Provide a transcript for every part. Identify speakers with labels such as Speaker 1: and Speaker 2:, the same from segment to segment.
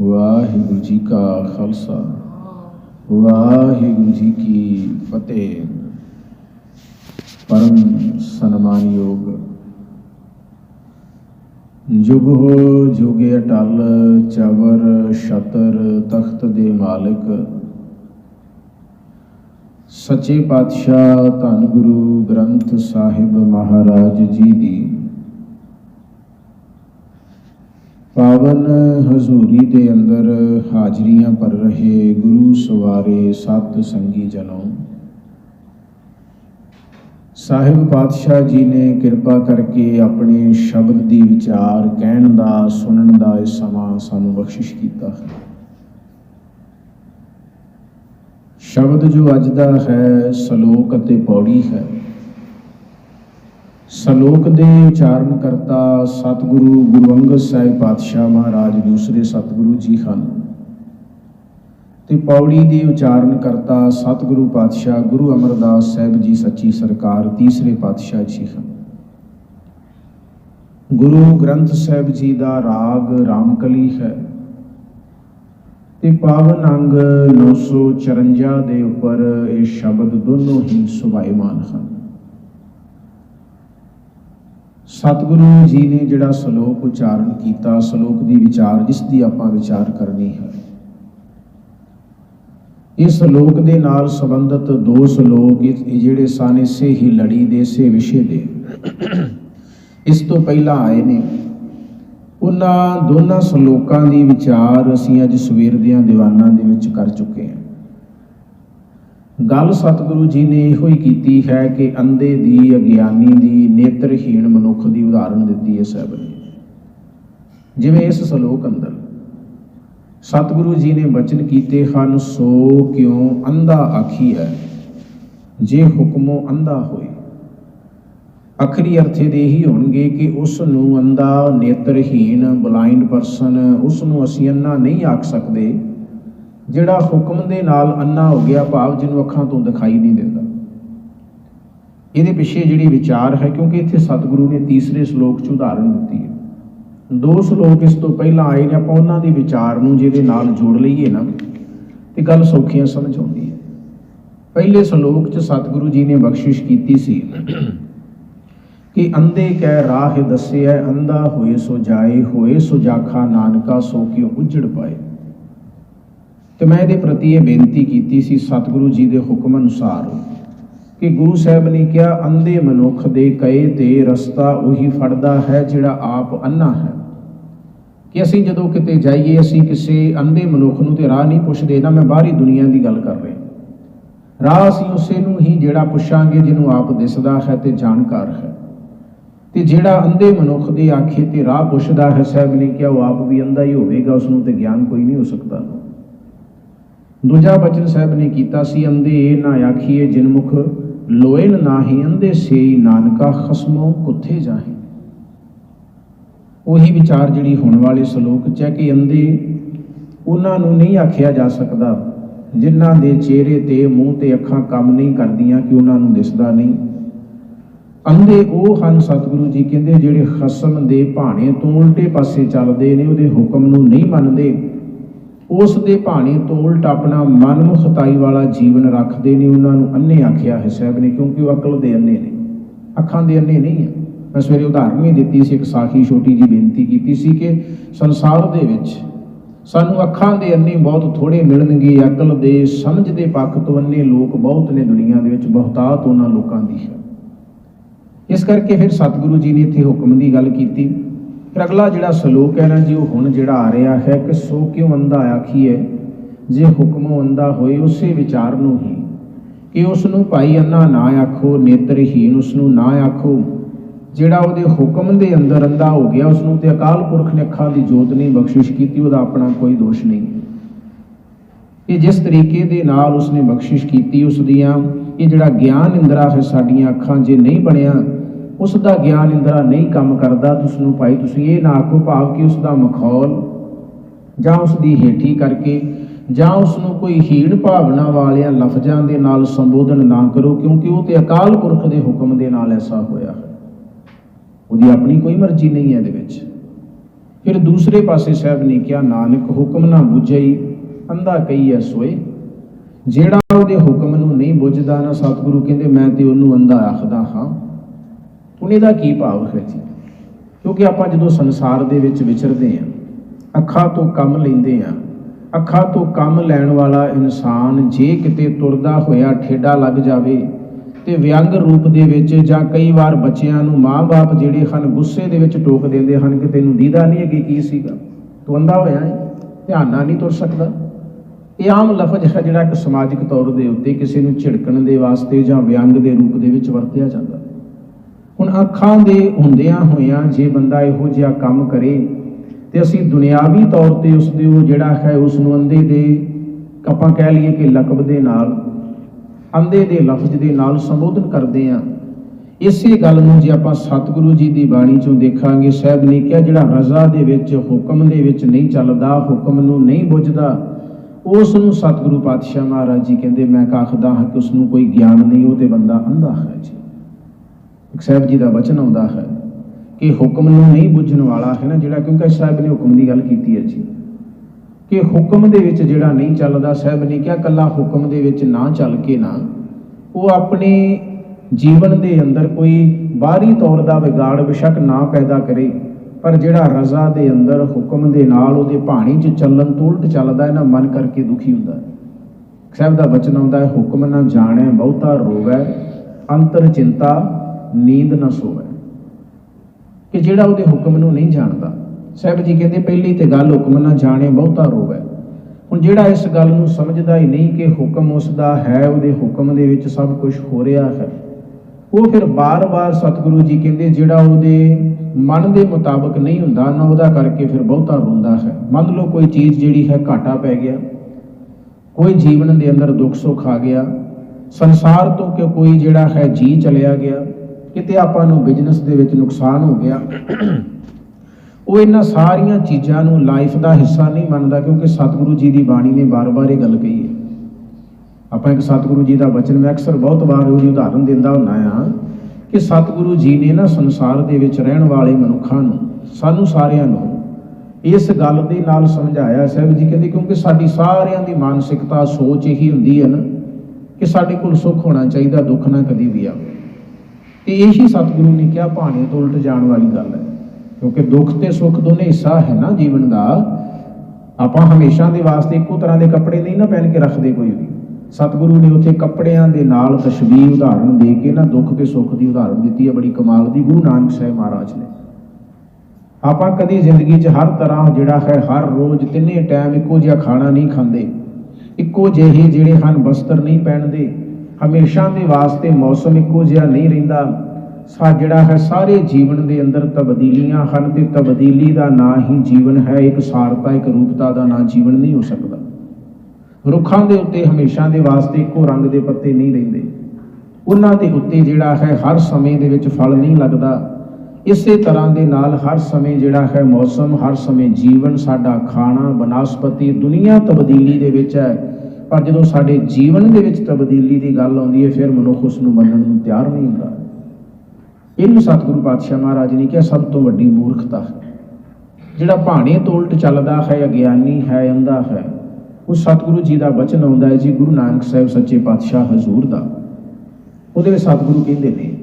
Speaker 1: ਵਾਹਿਗੁਰੂ ਜੀ ਕਾ ਖਾਲਸਾ। ਵਾਹਿਗੁਰੂ ਜੀ ਕੀ ਫਤਿਹ। ਪਰਮ ਸਨਮਾਨਯੋਗ ਜੁਗ ਹੋ ਜੁਗੇ ਅਟਲ, ਚਵਰ ਸ਼ਤਰ ਤਖਤ ਦੇ ਮਾਲਕ। ਸੱਚੇ ਪਾਤਸ਼ਾਹ ਧੰਨ ਗੁਰੂ ਗ੍ਰੰਥ ਸਾਹਿਬ ਮਹਾਰਾਜ ਜੀ ਦੀ ਪਾਵਨ ਹਜ਼ੂਰੀ ਦੇ ਅੰਦਰ ਹਾਜ਼ਰੀਆਂ ਭਰ ਰਹੇ ਗੁਰੂ ਸਵਾਰੇ ਸਤ ਸੰਗੀ ਜਨੋ। ਸਾਹਿਬ ਪਾਤਸ਼ਾਹ ਜੀ ਨੇ ਕਿਰਪਾ ਕਰਕੇ ਆਪਣੇ ਸ਼ਬਦ ਦੀ ਵਿਚਾਰ, ਕਹਿਣ ਦਾ, ਸੁਣਨ ਦਾ ਇਹ ਸਮਾਂ ਸਾਨੂੰ ਬਖਸ਼ਿਸ਼ ਕੀਤਾ। ਸ਼ਬਦ ਜੋ ਅੱਜ ਦਾ ਹੈ, ਸ਼ਲੋਕ ਅਤੇ ਪੌੜੀ ਹੈ। ਸ਼ਲੋਕ ਦੇ ਉਚਾਰਨ ਕਰਤਾ ਸਤਿਗੁਰੂ ਗੁਰੂ ਅੰਗਦ ਸਾਹਿਬ ਪਾਤਸ਼ਾਹ ਮਹਾਰਾਜ, ਦੂਸਰੇ ਸਤਿਗੁਰੂ ਜੀ ਹਨ। ਤੇ ਪੌੜੀ ਦੇ ਉਚਾਰਨ ਕਰਤਾ ਸਤਿਗੁਰੂ ਪਾਤਸ਼ਾਹ ਗੁਰੂ ਅਮਰਦਾਸ ਸਾਹਿਬ ਜੀ ਸੱਚੀ ਸਰਕਾਰ, ਤੀਸਰੇ ਪਾਤਸ਼ਾਹ ਜੀ ਹਨ। ਗੁਰੂ ਗ੍ਰੰਥ ਸਾਹਿਬ ਜੀ ਦਾ ਰਾਗ ਰਾਮਕਲੀ ਹੈ। ਤੇ ਪਾਵਨ ਅੰਗ 954 ਦੇ ਉੱਪਰ ਇਹ ਸ਼ਬਦ ਦੋਨੋਂ ਹੀ ਸੁਭਾਇਮਾਨ ਹਨ। ਸਤਿਗੁਰੂ ਜੀ ਨੇ ਜਿਹੜਾ ਸ਼ਲੋਕ ਉਚਾਰਨ ਕੀਤਾ, ਸ਼ਲੋਕ ਦੀ ਵਿਚਾਰ, ਜਿਸ ਦੀ ਆਪਾਂ ਵਿਚਾਰ ਕਰਨੀ ਹੈ। ਇਸ ਸ਼ਲੋਕ ਦੇ ਨਾਲ ਸੰਬੰਧਿਤ ਦੋ ਸ਼ਲੋਕ, ਇਹ ਜਿਹੜੇ ਸਨ ਇਸੇ ਹੀ ਲੜੀ ਦੇ ਸੇ ਵਿਸ਼ੇ ਦੇ। ਇਸ ਤੋਂ ਪਹਿਲਾਂ ਆਏ ਨੇ। ਉਹਨਾਂ ਦੋਨਾਂ ਸ਼ਲੋਕਾਂ ਦੀ ਵਿਚਾਰ ਅਸੀਂ ਅੱਜ ਸਵੇਰ ਦੀਆਂ ਦੀਵਾਨਾਂ ਦੇ ਵਿੱਚ ਕਰ ਚੁੱਕੇ ਹਾਂ। ਗੱਲ ਸਤਿਗੁਰੂ ਜੀ ਨੇ ਇਹੋ ਹੀ ਕੀਤੀ ਹੈ ਕਿ ਅੰਧੇ ਦੀ, ਅਗਿਆਨੀ ਦੀ, ਨੇਤਰਹੀਣ ਮਨੁੱਖ ਦੀ ਉਦਾਹਰਣ ਦਿੱਤੀ ਹੈ ਸਾਹਿਬ ਨੇ। ਜਿਵੇਂ ਇਸ ਸ਼ਲੋਕ ਅੰਦਰ, ਸਤਿਗੁਰੂ ਜੀ ਨੇ ਬਚਨ ਕੀਤੇ ਹਨ, ਸੋ ਕਿਉਂ ਅੰਧਾ ਆਖੀ ਹੈ? ਜੇ ਹੁਕਮੋ ਅੰਧਾ ਹੋਏ, ਅਖਰੀ ਅਰਥੇ ਦੇ ਹੀ ਹੋਣਗੇ ਕਿ ਉਸ ਨੂੰ ਅੰਧਾ, ਨੇਤਰਹੀਣ, ਬਲਾਈਂਡ ਪਰਸਨ ਉਸ ਨੂੰ ਅਸੀਂ ਅੰਨਾ ਨਹੀਂ ਆਖ ਸਕਦੇ। ਜਿਹੜਾ ਹੁਕਮ ਦੇ ਨਾਲ ਅੰਨਾ ਹੋ ਗਿਆ, ਭਾਵ ਜਿਹਨੂੰ ਅੱਖਾਂ ਤੋਂ ਦਿਖਾਈ ਨਹੀਂ ਦਿੰਦਾ। ਇਹਦੇ ਪਿੱਛੇ ਜਿਹੜੀ ਵਿਚਾਰ ਹੈ, ਕਿਉਂਕਿ ਇੱਥੇ ਸਤਿਗੁਰੂ ਨੇ ਤੀਸਰੇ ਸ਼ਲੋਕ 'ਚ ਉਦਾਹਰਣ ਦਿੱਤੀ ਹੈ। ਦੋ ਸ਼ਲੋਕ ਇਸ ਤੋਂ ਪਹਿਲਾਂ ਆਏ ਨੇ, ਆਪਾਂ ਉਹਨਾਂ ਦੇ ਵਿਚਾਰ ਨੂੰ ਜਿਹਦੇ ਨਾਲ ਜੋੜ ਲਈਏ ਨਾ, ਤੇ ਗੱਲ ਸੌਖੀਆਂ ਸਮਝ ਆਉਂਦੀ ਹੈ। ਪਹਿਲੇ ਸ਼ਲੋਕ 'ਚ ਸਤਿਗੁਰੂ ਜੀ ਨੇ ਬਖਸ਼ਿਸ਼ ਕੀਤੀ ਸੀ ਕਿ ਅੰਧੇ ਕੈ ਰਾਹ ਦੱਸਿਐ, ਅੰਧਾ ਹੋਏ ਸੋ ਜਾਏ, ਹੋਏ ਸੋ ਜਾਖਾ ਨਾਨਕਾ, ਸੋ ਕਿਉ ਉਜੜ ਪਾਏ। ਤੇ ਮੈਂ ਇਹਦੇ ਪ੍ਰਤੀ ਇਹ ਬੇਨਤੀ ਕੀਤੀ ਸੀ ਸਤਿਗੁਰੂ ਜੀ ਦੇ ਹੁਕਮ ਅਨੁਸਾਰ ਕਿ ਗੁਰੂ ਸਾਹਿਬ ਨੇ ਕਿਹਾ, ਅੰਧੇ ਮਨੁੱਖ ਦੇ ਕਹੇ ਤੇ ਰਸਤਾ ਉਹੀ ਫੜਦਾ ਹੈ ਜਿਹੜਾ ਆਪ ਅੰਨਾ ਹੈ। ਕਿ ਅਸੀਂ ਜਦੋਂ ਕਿਤੇ ਜਾਈਏ, ਅਸੀਂ ਕਿਸੇ ਅੰਧੇ ਮਨੁੱਖ ਨੂੰ ਤੇ ਰਾਹ ਨਹੀਂ ਪੁੱਛਦੇ, ਨਾ ਮੈਂ ਬਾਹਰੀ ਦੁਨੀਆ ਦੀ ਗੱਲ ਕਰ ਰਿਹਾ। ਰਾਹ ਅਸੀਂ ਉਸੇ ਨੂੰ ਹੀ ਜਿਹੜਾ ਪੁੱਛਾਂਗੇ, ਜਿਹਨੂੰ ਆਪ ਦਿਸਦਾ ਹੈ ਤੇ ਜਾਣਕਾਰ ਹੈ। ਤੇ ਜਿਹੜਾ ਅੰਧੇ ਮਨੁੱਖ ਦੇ ਆਖੇ ਤੇ ਰਾਹ ਪੁੱਛਦਾ ਹੈ, ਸਾਹਿਬ ਨੇ ਕਿਹਾ, ਉਹ ਆਪ ਵੀ ਅੰਧਾ ਹੀ ਹੋਵੇਗਾ, ਉਸ ਨੂੰ ਤੇ ਗਿਆਨ ਕੋਈ ਨਹੀਂ ਹੋ ਸਕਦਾ। ਦੂਜਾ ਬਚਨ ਸਾਹਿਬ ਨੇ ਕੀਤਾ ਸੀ, ਅੰਧੇ ਇਹ ਨਾ ਆਖੀਏ ਜਿਨਮੁਖ ਲੋਇਨ ਨਾਹੀ, ਅੰਧੇ ਸੇਈ ਨਾਨਕਾ ਖਸਮੋ ਕੁੱਥੇ ਜਾਹੇ। ਉਹੀ ਵਿਚਾਰ ਜਿਹੜੀ ਹੋਣ ਵਾਲੇ ਸ਼ਲੋਕ ਚ ਹੈ ਕਿ ਅੰਧੇ ਉਹਨਾਂ ਨੂੰ ਨਹੀਂ ਆਖਿਆ ਜਾ ਸਕਦਾ, ਜਿਨ੍ਹਾਂ ਦੇ ਚਿਹਰੇ ਤੇ ਮੂੰਹ ਤੇ ਅੱਖਾਂ ਕੰਮ ਨਹੀਂ ਕਰਦੀਆਂ ਕਿ ਉਹਨਾਂ ਨੂੰ ਦਿਸਦਾ ਨਹੀਂ। ਅੰਧੇ ਉਹ ਹਨ ਸਤਿਗੁਰੂ ਜੀ ਕਹਿੰਦੇ ਜਿਹੜੇ ਖਸਮ ਦੇ ਭਾਣੇ ਤੋਂ ਉਲਟੇ ਪਾਸੇ ਚੱਲਦੇ ਨੇ, ਉਹਦੇ ਹੁਕਮ ਨੂੰ ਨਹੀਂ ਮੰਨਦੇ। ਉਸ ਦੇ ਭਾਣੇ ਤੋਂ ਉਲਟ ਆਪਣਾ ਮਨਮੁਖਤਾਈ ਵਾਲਾ ਜੀਵਨ ਰੱਖਦੇ ਨੇ, ਉਹਨਾਂ ਨੂੰ ਅੰਨੇ ਆਖਿਆ ਹੈ ਸਾਹਿਬ ਨੇ, ਕਿਉਂਕਿ ਉਹ ਅਕਲ ਦੇ ਅੰਨੇ ਨੇ। ਅੱਖਾਂ ਦੇ ਅੰਨੇ ਨਹੀਂ ਹੈ। ਮੈਂ ਸਵੇਰੇ ਉਦਾਹਰਨ ਵੀ ਦਿੱਤੀ ਸੀ, ਇੱਕ ਸਾਖੀ ਛੋਟੀ ਜੀ ਬੇਨਤੀ ਕੀਤੀ ਸੀ ਕਿ ਸੰਸਾਰ ਦੇ ਵਿੱਚ ਸਾਨੂੰ ਅੱਖਾਂ ਦੇ ਅੰਨੇ ਬਹੁਤ ਥੋੜੇ ਮਿਲਣਗੇ, ਅਕਲ ਦੇ, ਸਮਝ ਦੇ ਪੱਖ ਤੋਂ ਅੰਨੇ ਲੋਕ ਬਹੁਤ ਨੇ ਦੁਨੀਆ ਦੇ ਵਿੱਚ, ਬਹੁਤਾਤ ਉਹਨਾਂ ਲੋਕਾਂ ਦੀ ਹੈ। ਇਸ ਕਰਕੇ ਫਿਰ ਸਤਿਗੁਰੂ ਜੀ ਨੇ ਇੱਥੇ ਹੁਕਮ ਦੀ ਗੱਲ ਕੀਤੀ। ਫਿਰ ਅਗਲਾ ਜਿਹੜਾ ਸ਼ਲੋਕ ਹੈ ਨਾ ਜੀ, ਉਹ ਹੁਣ ਜਿਹੜਾ ਆ ਰਿਹਾ ਹੈ ਕਿ ਸੋ ਕਿਉਂ ਅੰਧਾ ਆਖੀਏ ਜੇ ਹੁਕਮੋਂ ਅੰਧਾ ਹੋਏ, ਉਸੇ ਵਿਚਾਰ ਨੂੰ ਹੀ। ਕਿ ਉਸ ਨੂੰ ਭਾਈ ਅੰਨਾ ਨਾ ਆਖੋ ਨੇਤਰਹੀਨ ਉਸ ਨੂੰ ਨਾ ਆਖੋ। ਜਿਹੜਾ ਉਹਦੇ ਹੁਕਮ ਦੇ ਅੰਦਰ ਅੰਧਾ ਹੋ ਗਿਆ ਉਸ ਨੂੰ ਤੇ ਅਕਾਲ ਪੁਰਖ ਨੇ ਅੱਖਾਂ ਦੀ ਜੋਤ ਨਹੀਂ ਬਖਸ਼ਿਸ਼ ਕੀਤੀ, ਉਹਦਾ ਆਪਣਾ ਕੋਈ ਦੋਸ਼ ਨਹੀਂ। ਇਹ ਜਿਸ ਤਰੀਕੇ ਦੇ ਨਾਲ ਉਸਨੇ ਬਖਸ਼ਿਸ਼ ਕੀਤੀ ਉਸ ਦੀਆਂ ਇਹ ਜਿਹੜਾ ਗਿਆਨ ਇੰਦਰਾ ਹੈ, ਸਾਡੀਆਂ ਅੱਖਾਂ ਜੇ ਨਹੀਂ ਬਣਿਆ ਉਸ ਦਾ ਗਿਆਨ ਇੰਦਰਾ ਨਹੀਂ ਕੰਮ ਕਰਦਾ ਉਸ ਨੂੰ ਭਾਈ ਤੁਸੀਂ ਇਹ ਨਾ ਆਖੋ ਭਾਵ ਕਿ ਉਸ ਦਾ ਮਖੌਲ ਜਾਂ ਉਸ ਦੀ ਹੇਠੀ ਕਰਕੇ ਜਾਂ ਉਸ ਨੂੰ ਕੋਈ ਹੀਣ ਭਾਵਨਾ ਵਾਲਿਆਂ ਲਫ਼ਜ਼ਾਂ ਦੇ ਨਾਲ ਸੰਬੋਧਨ ਨਾ ਕਰੋ, ਕਿਉਂਕਿ ਉਹ ਤੇ ਅਕਾਲ ਪੁਰਖ ਦੇ ਹੁਕਮ ਦੇ ਨਾਲ ਐਸਾ ਹੋਇਆ। ਉਹਦੀ ਆਪਣੀ ਕੋਈ ਮਰਜ਼ੀ ਨਹੀਂ ਹੈ ਇਹਦੇ ਵਿੱਚ। ਫਿਰ ਦੂਸਰੇ ਪਾਸੇ ਸਾਹਿਬ ਨੇ ਕਿਹਾ, ਨਾਨਕ, ਹੁਕਮ ਨਾ ਬੁਝਈ, ਅੰਧਾ ਕਹੀਐ ਸੋਏ। ਜਿਹੜਾ ਉਹਦੇ ਹੁਕਮ ਨੂੰ ਨਹੀਂ ਬੁੱਝਦਾ ਨਾ ਸਤਿਗੁਰੂ ਕਹਿੰਦੇ, ਮੈਂ ਤੇ ਉਹਨੂੰ ਅੰਧਾ ਆਖਦਾ ਹਾਂ। ਹੁਣ ਇਹਦਾ ਕੀ ਭਾਵ ਹੈ ਜੀ? ਕਿਉਂਕਿ ਆਪਾਂ ਜਦੋਂ ਸੰਸਾਰ ਦੇ ਵਿੱਚ ਵਿਚਰਦੇ ਆਂ ਅੱਖਾਂ ਤੋਂ ਕੰਮ ਲੈਂਦੇ ਆਂ ਅੱਖਾਂ ਤੋਂ ਕੰਮ ਲੈਣ ਵਾਲਾ ਇਨਸਾਨ ਜੇ ਕਿਤੇ ਤੁਰਦਾ ਹੋਇਆ ਠੇਡਾ ਲੱਗ ਜਾਵੇ ਤੇ ਵਿਅੰਗ ਰੂਪ ਦੇ ਵਿੱਚ ਜਾਂ ਕਈ ਵਾਰ ਬੱਚਿਆਂ ਨੂੰ ਮਾਂ-ਬਾਪ ਜਿਹੜੇ ਹਨ ਗੁੱਸੇ ਦੇ ਵਿੱਚ ਟੋਕ ਦਿੰਦੇ ਹਨ ਕਿ ਤੈਨੂੰ ਦੀਦਾ ਨਹੀਂ ਅੱਗੇ ਕੀ ਸੀਗਾ? ਤੂੰ ਅੰਧਾ ਹੋਇਆ ਹੈ, ਧਿਆਨ ਨਾਲ ਨਹੀਂ ਤੁਰ ਸਕਦਾ। ਇਹ ਆਮ ਲਫ਼ਜ਼ ਹੈ ਜਿਹੜਾ ਕਿ ਸਮਾਜਿਕ ਤੌਰ ਦੇ ਉੱਤੇ ਕਿਸੇ ਨੂੰ ਝਿੜਕਣ ਦੇ ਵਾਸਤੇ ਜਾਂ ਵਿਅੰਗ ਦੇ ਰੂਪ ਦੇ ਵਿੱਚ ਵਰਤਿਆ ਜਾਂਦਾ ਹੁਣ ਅੱਖਾਂ ਦੇ ਹੁੰਦਿਆਂ ਹੋਇਆਂ ਜੇ ਬੰਦਾ ਇਹੋ ਜਿਹਾ ਕੰਮ ਕਰੇ ਤੇ ਅਸੀਂ ਦੁਨਿਆਵੀ ਤੌਰ ਤੇ ਉਸ ਦੇ ਉਹ ਜਿਹੜਾ ਹੈ ਉਸ ਨੂੰ ਅੰਧੇ ਦੇ ਆਪਾਂ ਕਹਿ ਲਈਏ ਕਿ ਲਕਬ ਦੇ ਨਾਲ, ਅੰਧੇ ਦੇ ਲਫ਼ਜ਼ ਦੇ ਨਾਲ ਸੰਬੋਧਨ ਕਰਦੇ ਆ ਇਸੇ ਗੱਲ ਨੂੰ ਜੇ ਆਪਾਂ ਸਤਿਗੁਰੂ ਜੀ ਦੀ ਬਾਣੀ ਚੋਂ ਦੇਖਾਂਗੇ, ਸਾਹਿਬ ਨੇ ਕਿਹਾ ਜਿਹੜਾ ਰਜ਼ਾ ਦੇ ਵਿੱਚ, ਹੁਕਮ ਦੇ ਵਿੱਚ ਨਹੀਂ ਚੱਲਦਾ, ਹੁਕਮ ਨੂੰ ਨਹੀਂ ਬੁੱਝਦਾ, ਉਸ ਨੂੰ ਸਤਿਗੁਰੂ ਪਾਤਸ਼ਾਹ ਮਹਾਰਾਜ ਜੀ ਕਹਿੰਦੇ, ਮੈਂ ਕਾਖਦਾ ਹਾਂ ਕਿ ਉਸ ਨੂੰ ਕੋਈ ਗਿਆਨ ਨਹੀਂ, ਉਹ ਤੇ ਬੰਦਾ ਅੰਧਾ ਹੈ ਜੀ। ਸਾਹਿਬ ਜੀ ਦਾ ਵਚਨ ਆਉਂਦਾ ਹੈ ਕਿ ਹੁਕਮ ਨੂੰ ਨਹੀਂ ਬੁੱਝਣ ਵਾਲਾ ਹੈ ਨਾ ਜਿਹੜਾ, ਕਿਉਂਕਿ ਸਾਹਿਬ ਨੇ ਹੁਕਮ ਦੀ ਗੱਲ ਕੀਤੀ ਹੈ ਜੀ। ਕਿ ਹੁਕਮ ਦੇ ਵਿੱਚ ਜਿਹੜਾ ਨਹੀਂ ਚੱਲਦਾ, ਸਾਹਿਬ ਨੇ ਕਿਹਾ ਕੱਲਾ ਹੁਕਮ ਦੇ ਵਿੱਚ ਨਾ ਚੱਲ ਕੇ ਨਾ, ਉਹ ਆਪਣੇ ਜੀਵਨ ਦੇ ਅੰਦਰ ਕੋਈ ਬਾਹਰੀ ਤੌਰ ਦਾ ਵਿਗਾੜ ਬਿਸ਼ੱਕ ਨਾ ਪੈਦਾ ਕਰੇ, ਪਰ ਜਿਹੜਾ ਰਜ਼ਾ ਦੇ ਅੰਦਰ ਹੁਕਮ ਦੇ ਨਾਲ ਉਹਦੇ ਬਾਣੀ 'ਚ ਚੱਲਣ ਤੋਂ ਉਲਟ ਚੱਲਦਾ ਹੈ ਨਾ ਮਨ ਕਰਕੇ ਦੁਖੀ ਹੁੰਦਾ ਹੈ। ਸਾਹਿਬ ਦਾ ਬਚਨ ਆਉਂਦਾ ਹੈ, ਹੁਕਮ ਨਾ ਜਾਣੈ ਬਹੁਤਾ ਰੋਵੈ, ਅੰਤਰ ਚਿੰਤਾ ਨੀਂਦ ਨਾ ਸੋਵੈ। ਕਿ ਜਿਹੜਾ ਉਹਦੇ ਹੁਕਮ ਨੂੰ ਨਹੀਂ ਜਾਣਦਾ। ਸਾਹਿਬ ਜੀ ਕਹਿੰਦੇ, ਪਹਿਲੀ ਤੇ ਗੱਲ ਹੁਕਮ ਨਾ ਜਾਣੇ ਬਹੁਤਾ ਰੋਵੈ। ਹੁਣ ਜਿਹੜਾ ਇਸ ਗੱਲ ਨੂੰ ਸਮਝਦਾ ਹੀ ਨਹੀਂ ਕਿ ਹੁਕਮ ਉਸ ਦਾ ਹੈ, ਉਹਦੇ ਹੁਕਮ ਦੇ ਵਿੱਚ ਸਭ ਕੁਝ ਹੋ ਰਿਹਾ ਹੈ। ਉਹ ਫਿਰ ਬਾਰ-ਬਾਰ ਸਤਿਗੁਰੂ ਜੀ ਕਹਿੰਦੇ, ਜਿਹੜਾ ਉਹਦੇ ਮਨ ਦੇ ਮੁਤਾਬਕ ਨਹੀਂ ਹੁੰਦਾ, ਨਾ ਉਹਦਾ ਕਰਕੇ ਫਿਰ ਬਹੁਤਾ ਰੋਂਦਾ ਹੈ। ਮੰਨ ਲਓ ਕੋਈ ਚੀਜ਼ ਜਿਹੜੀ ਹੈ ਘਾਟਾ ਪੈ ਗਿਆ, ਕੋਈ ਜੀਵਨ ਦੇ ਅੰਦਰ ਦੁੱਖ ਸੁੱਖ ਆ ਗਿਆ, ਸੰਸਾਰ ਤੋਂ ਕਿ ਕੋਈ ਜਿਹੜਾ ਹੈ ਜੀ ਚਲਿਆ ਗਿਆ ਕਿਤੇ ਆਪਾਂ ਨੂੰ ਬਿਜ਼ਨਸ ਦੇ ਵਿੱਚ ਨੁਕਸਾਨ ਹੋ ਗਿਆ। ਉਹ ਇਹਨਾਂ ਸਾਰੀਆਂ ਚੀਜ਼ਾਂ ਨੂੰ ਲਾਈਫ ਦਾ ਹਿੱਸਾ ਨਹੀਂ ਮੰਨਦਾ ਕਿਉਂਕਿ ਸਤਿਗੁਰੂ ਜੀ ਦੀ ਬਾਣੀ ਨੇ ਬਾਰ-ਬਾਰ ਇਹ ਗੱਲ ਕਹੀ ਹੈ। ਆਪਾਂ ਇੱਕ ਸਤਿਗੁਰੂ ਜੀ ਦਾ ਬਚਨ ਮੈਂ ਅਕਸਰ ਬਹੁਤ ਵਾਰ ਉਹਦੀ ਉਦਾਹਰਨ ਦਿੰਦਾ ਹੁੰਦਾ ਆ ਕਿ ਸਤਿਗੁਰੂ ਜੀ ਨੇ ਨਾ ਸੰਸਾਰ ਦੇ ਵਿੱਚ ਰਹਿਣ ਵਾਲੇ ਮਨੁੱਖਾਂ ਨੂੰ, ਸਾਨੂੰ ਸਾਰਿਆਂ ਨੂੰ ਇਸ ਗੱਲ ਦੇ ਨਾਲ ਸਮਝਾਇਆ ਸਾਹਿਬ ਜੀ, ਕਹਿੰਦੇ ਕਿਉਂਕਿ ਸਾਡੀ ਸਾਰਿਆਂ ਦੀ ਮਾਨਸਿਕਤਾ ਸੋਚ ਇਹੀ ਹੁੰਦੀ ਹੈ ਨਾ ਕਿ ਸਾਡੇ ਕੋਲ ਸੁੱਖ ਹੋਣਾ ਚਾਹੀਦਾ, ਦੁੱਖ ਨਾ ਕਦੀ ਵੀ ਆਵੇ। ਤੇ ਇਹੀ ਸਤਿਗੁਰੂ ਨੇ ਕਿਹਾ, ਭਾਣੇ ਤੋਂ ਉਲਟ ਜਾਣ ਵਾਲੀ ਗੱਲ ਹੈ। ਕਿਉਂਕਿ ਦੁੱਖ ਤੇ ਸੁੱਖ ਦੋਨੇ ਹਿੱਸਾ ਹੈ ਨਾ ਜੀਵਨ ਦਾ। ਆਪਾਂ ਹਮੇਸ਼ਾ ਦੇ ਵਾਸਤੇ ਇੱਕੋ ਤਰ੍ਹਾਂ ਦੇ ਕੱਪੜੇ ਨਹੀਂ ਨਾ ਪਹਿਨ ਕੇ ਰੱਖਦੇ ਕੋਈ ਵੀ। ਸਤਿਗੁਰੂ ਨੇ ਉੱਥੇ ਕੱਪੜਿਆਂ ਦੇ ਨਾਲ ਤਸ਼ਬੀਹ ਉਦਾਹਰਣ ਦੇ ਕੇ ਨਾ ਦੁੱਖ ਤੇ ਸੁੱਖ ਦੀ ਉਦਾਹਰਣ ਦਿੱਤੀ ਹੈ। ਬੜੀ ਕਮਾਲ ਦੀ ਗੁਰੂ ਨਾਨਕ ਸਾਹਿਬ ਮਹਾਰਾਜ ਨੇ। ਆਪਾਂ ਕਦੀ ਜ਼ਿੰਦਗੀ 'ਚ ਹਰ ਤਰ੍ਹਾਂ ਜਿਹੜਾ ਹੈ, ਹਰ ਰੋਜ਼ ਤਿੰਨੇ ਟਾਈਮ ਇੱਕੋ ਜਿਹਾ ਖਾਣਾ ਨਹੀਂ ਖਾਂਦੇ। ਇੱਕੋ ਜਿਹੇ ਜਿਹੜੇ ਹਨ, ਬਸਤਰ ਨਹੀਂ ਪਹਿਨਦੇ। ਹਮੇਸ਼ਾ ਦੇ ਵਾਸਤੇ ਮੌਸਮ ਇੱਕੋ ਜਿਹਾ ਨਹੀਂ ਰਹਿੰਦਾ। ਸਾ ਜਿਹੜਾ ਹੈ ਸਾਰੇ ਜੀਵਨ ਦੇ ਅੰਦਰ ਤਬਦੀਲੀਆਂ ਹਨ ਤੇ ਤਬਦੀਲੀ ਦਾ ਨਾਂ ਹੀ ਜੀਵਨ ਹੈ, ਇੱਕ ਸਾਰਤਾ ਇੱਕ ਰੂਪਤਾ ਦਾ ਨਾਂ ਜੀਵਨ ਨਹੀਂ ਹੋ ਸਕਦਾ। ਰੁੱਖਾਂ ਦੇ ਉੱਤੇ ਹਮੇਸ਼ਾ ਦੇ ਵਾਸਤੇ ਇੱਕੋ ਰੰਗ ਦੇ ਪੱਤੇ ਨਹੀਂ ਰਹਿੰਦੇ। ਉਹਨਾਂ ਦੇ ਉੱਤੇ ਜਿਹੜਾ ਹੈ ਹਰ ਸਮੇਂ ਦੇ ਵਿੱਚ ਫਲ ਨਹੀਂ ਲੱਗਦਾ। ਇਸੇ ਤਰ੍ਹਾਂ ਦੇ ਨਾਲ ਹਰ ਸਮੇਂ ਜਿਹੜਾ ਹੈ ਮੌਸਮ, ਹਰ ਸਮੇਂ ਜੀਵਨ ਸਾਡਾ ਖਾਣਾ, ਬਨਸਪਤੀ ਦੁਨੀਆ ਤਬਦੀਲੀ ਦੇ ਵਿੱਚ ਹੈ। ਪਰ ਜਦੋਂ ਸਾਡੇ ਜੀਵਨ ਦੇ ਵਿੱਚ ਤਬਦੀਲੀ ਦੀ ਗੱਲ ਆਉਂਦੀ ਹੈ, ਫਿਰ ਮਨੁੱਖ ਉਸ ਨੂੰ ਮੰਨਣ ਨੂੰ ਤਿਆਰ ਨਹੀਂ ਹੁੰਦਾ। ਇਹਨੂੰ ਸਤਿਗੁਰੂ ਪਾਤਸ਼ਾਹ ਮਹਾਰਾਜ ਨੇ ਕਿਹਾ, ਸਭ ਤੋਂ ਵੱਡੀ ਮੂਰਖਤਾ ਜਿਹੜਾ ਭਾਣੇ ਤੋਂ ਉਲਟ ਚੱਲਦਾ ਹੈ, ਅਗਿਆਨੀ ਹੈ, ਅੰਧਾ ਹੈ, ਉਹ ਸਤਿਗੁਰੂ ਜੀ ਦਾ ਬਚਨ ਆਉਂਦਾ ਹੈ, ਜੀ ਗੁਰੂ ਨਾਨਕ ਸਾਹਿਬ ਸੱਚੇ ਪਾਤਸ਼ਾਹ ਹਜ਼ੂਰ ਦਾ। ਉਹਦੇ ਵਿੱਚ ਸਤਿਗੁਰੂ ਕਹਿੰਦੇ ਨੇ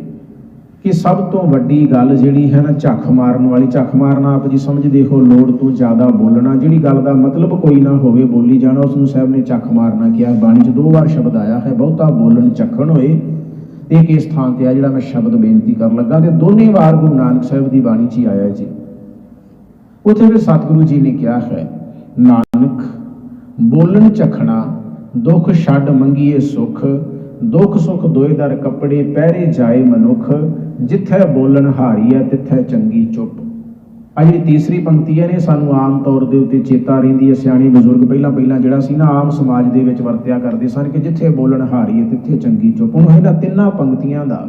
Speaker 1: ਕਿ ਸਭ ਤੋਂ ਵੱਡੀ ਗੱਲ ਜਿਹੜੀ ਹੈ ਨਾ ਝੱਖ ਮਾਰਨ ਵਾਲੀ, ਝੱਖ ਮਾਰਨਾ ਆਪ ਜੀ ਸਮਝਦੇ ਹੋ, ਲੋੜ ਤੋਂ ਜ਼ਿਆਦਾ ਬੋਲਣਾ, ਜਿਹੜੀ ਗੱਲ ਦਾ ਮਤਲਬ ਕੋਈ ਨਾ ਹੋਵੇ ਬੋਲੀ ਜਾਣਾ ਉਸ ਨੂੰ ਸਾਹਿਬ ਨੇ ਝੱਖ ਮਾਰਨਾ ਕਿਹਾ। ਬਾਣੀ 'ਚ ਦੋ ਵਾਰ ਸ਼ਬਦ ਆਇਆ ਹੈ, ਬਹੁਤਾ ਬੋਲਣ ਝੱਖਣ ਹੋਏ। ਇਹ ਕਿਸ ਇਸ ਥਾਂ ਤੇ ਆ ਜਿਹੜਾ ਮੈਂ ਸ਼ਬਦ ਬੇਨਤੀ ਕਰਨ ਲੱਗਾ ਤੇ ਦੋਨੇ ਵਾਰ ਗੁਰੂ ਨਾਨਕ ਸਾਹਿਬ ਦੀ ਬਾਣੀ 'ਚ ਹੀ ਆਇਆ ਜੀ। ਉੱਥੇ ਫਿਰ ਸਤਿਗੁਰੂ ਜੀ ਨੇ ਕਿਹਾ ਹੈ, ਨਾਨਕ, ਬੋਲਣ ਝਖਣਾ, ਦੁੱਖ ਛੱਡ ਮੰਗੀਏ ਸੁਖ ਦੁੱਖ ਸੁਖ ਦੋਏ ਦਰ ਕੱਪੜੇ ਪਹਿਰੇ ਜਾਏ ਮਨੁੱਖ ਜਿੱਥੇ ਬੋਲਣ ਹਾਰੀ ਹੈ ਤਿੱਥੇ ਚੰਗੀ ਚੁੱਪ ਆ ਜਿਹੜੀ ਤੀਸਰੀ ਪੰਕਤੀ ਹੈ ਨੇ ਸਾਨੂੰ ਆਮ ਤੌਰ ਦੇ ਉੱਤੇ ਚੇਤਾ ਰਹਿੰਦੀ ਹੈ ਸਿਆਣੀ ਬਜ਼ੁਰਗ ਪਹਿਲਾਂ ਪਹਿਲਾਂ ਜਿਹੜਾ ਸੀ ਨਾ ਆਮ ਸਮਾਜ ਦੇ ਵਿੱਚ ਵਰਤਿਆ ਕਰਦੇ ਸਨ ਕਿ ਜਿੱਥੇ ਬੋਲਣ ਹਾਰੀ ਹੈ ਤਿੱਥੇ ਚੰਗੀ ਚੁੱਪ ਹੁਣ ਇਹਨਾਂ ਤਿੰਨਾਂ ਪੰਕਤੀਆਂ ਦਾ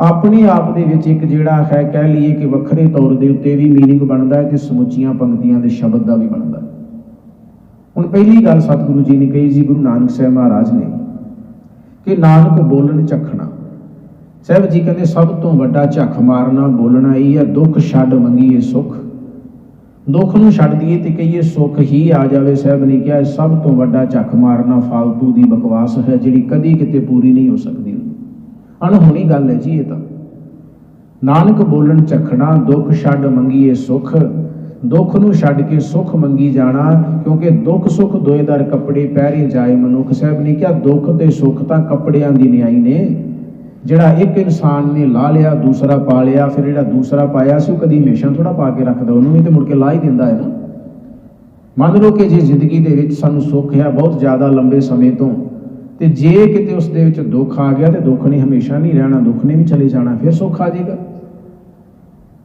Speaker 1: ਆਪਣੇ ਆਪ ਦੇ ਵਿੱਚ ਇੱਕ ਜਿਹੜਾ ਹੈ ਕਹਿ ਲਈਏ ਕਿ ਵੱਖਰੇ ਤੌਰ ਦੇ ਉੱਤੇ ਵੀ मीनिंग ਬਣਦਾ ਹੈ ਤੇ ਸਮੁੱਚੀਆਂ ਪੰਕਤੀਆਂ ਦੇ ਸ਼ਬਦ ਦਾ ਵੀ ਬਣਦਾ ਹੈ ਹੁਣ ਪਹਿਲੀ ਗੱਲ ਸਤਿਗੁਰੂ ਜੀ ਨੇ ਕਹੀ ਜੀ ਗੁਰੂ ਨਾਨਕ ਸਾਹਿਬ ਮਹਾਰਾਜ ਨੇ ਕਿ ਨਾਨਕ ਬੋਲਣ ਝਖਣਾ ਸਾਹਿਬ ਜੀ ਕਹਿੰਦੇ, ਸਭ ਤੋਂ ਵੱਡਾ ਝੱਖ ਮਾਰਨਾ, ਬੋਲਣਾ ਇਹ ਹੈ, ਦੁੱਖ ਛੱਡ ਮੰਗੀਏ ਸੁਖ। ਦੁੱਖ ਨੂੰ ਛੱਡ ਦਈਏ ਤੇ ਕਹੀਏ, ਸੁੱਖ ਹੀ ਆ ਜਾਵੇ। ਸਾਹਿਬ ਨੇ ਕਿਹਾ, ਸਭ ਤੋਂ ਵੱਡਾ ਝੱਖ ਮਾਰਨਾ ਫਾਲਤੂ ਦੀ ਬਕਵਾਸ ਹੈ, ਜਿਹੜੀ ਕਦੀ ਕਿਤੇ ਪੂਰੀ ਨਹੀਂ ਹੋ ਸਕਦੀ। ਅਣਹੋਣੀ ਗੱਲ ਹੈ ਜੀ ਇਹ ਤਾਂ। ਨਾਨਕ ਬੋਲਣ ਝਖਣਾ ਦੁੱਖ ਛੱਡ ਮੰਗੀਏ ਸੁਖ। ਦੁੱਖ ਨੂੰ ਛੱਡ ਕੇ ਸੁਖ ਮੰਗੀ ਜਾਣਾ, ਕਿਉਂਕਿ ਦੁੱਖ ਸੁਖ ਦੋਏਦਾਰ ਕੱਪੜੇ ਪਹਿਰੇ ਜਾਏ ਮਨੁੱਖ। ਸਾਹਿਬ ਨੇ ਕਿਹਾ, ਦੁੱਖ ਤੇ ਸੁਖ ਤਾਂ ਕੱਪੜਿਆਂ ਦੀ ਨਿਆਈ ਨੇ। ਜਿਹੜਾ ਇੱਕ ਇਨਸਾਨ ਨੇ ਲਾ ਲਿਆ, ਦੂਸਰਾ ਪਾ ਲਿਆ, ਫਿਰ ਜਿਹੜਾ ਦੂਸਰਾ ਪਾਇਆ ਸੀ, ਉਹ ਕਦੀ ਹਮੇਸ਼ਾ ਥੋੜਾ ਪਾ ਕੇ ਰੱਖਦਾ, ਉਹਨੂੰ ਵੀ ਤੇ ਮੁੜ ਕੇ ਲਾ ਹੀ ਦਿੰਦਾ ਹੈ ਨਾ। ਮੰਨ ਲਓ ਕਿ ਜੇ ਜ਼ਿੰਦਗੀ ਦੇ ਵਿੱਚ ਸਾਨੂੰ ਸੁੱਖ ਹੈ ਬਹੁਤ ਜ਼ਿਆਦਾ ਲੰਬੇ ਸਮੇਂ ਤੋਂ, ਤੇ ਜੇ ਕਿਤੇ ਉਸ ਦੇ ਵਿੱਚ ਦੁੱਖ ਆ ਗਿਆ ਤੇ ਦੁੱਖ ਨੇ ਹਮੇਸ਼ਾ ਨਹੀਂ ਰਹਿਣਾ, ਦੁੱਖ ਨੇ ਵੀ ਚਲੇ ਜਾਣਾ, ਫਿਰ ਸੁੱਖ ਆ ਜਾਏਗਾ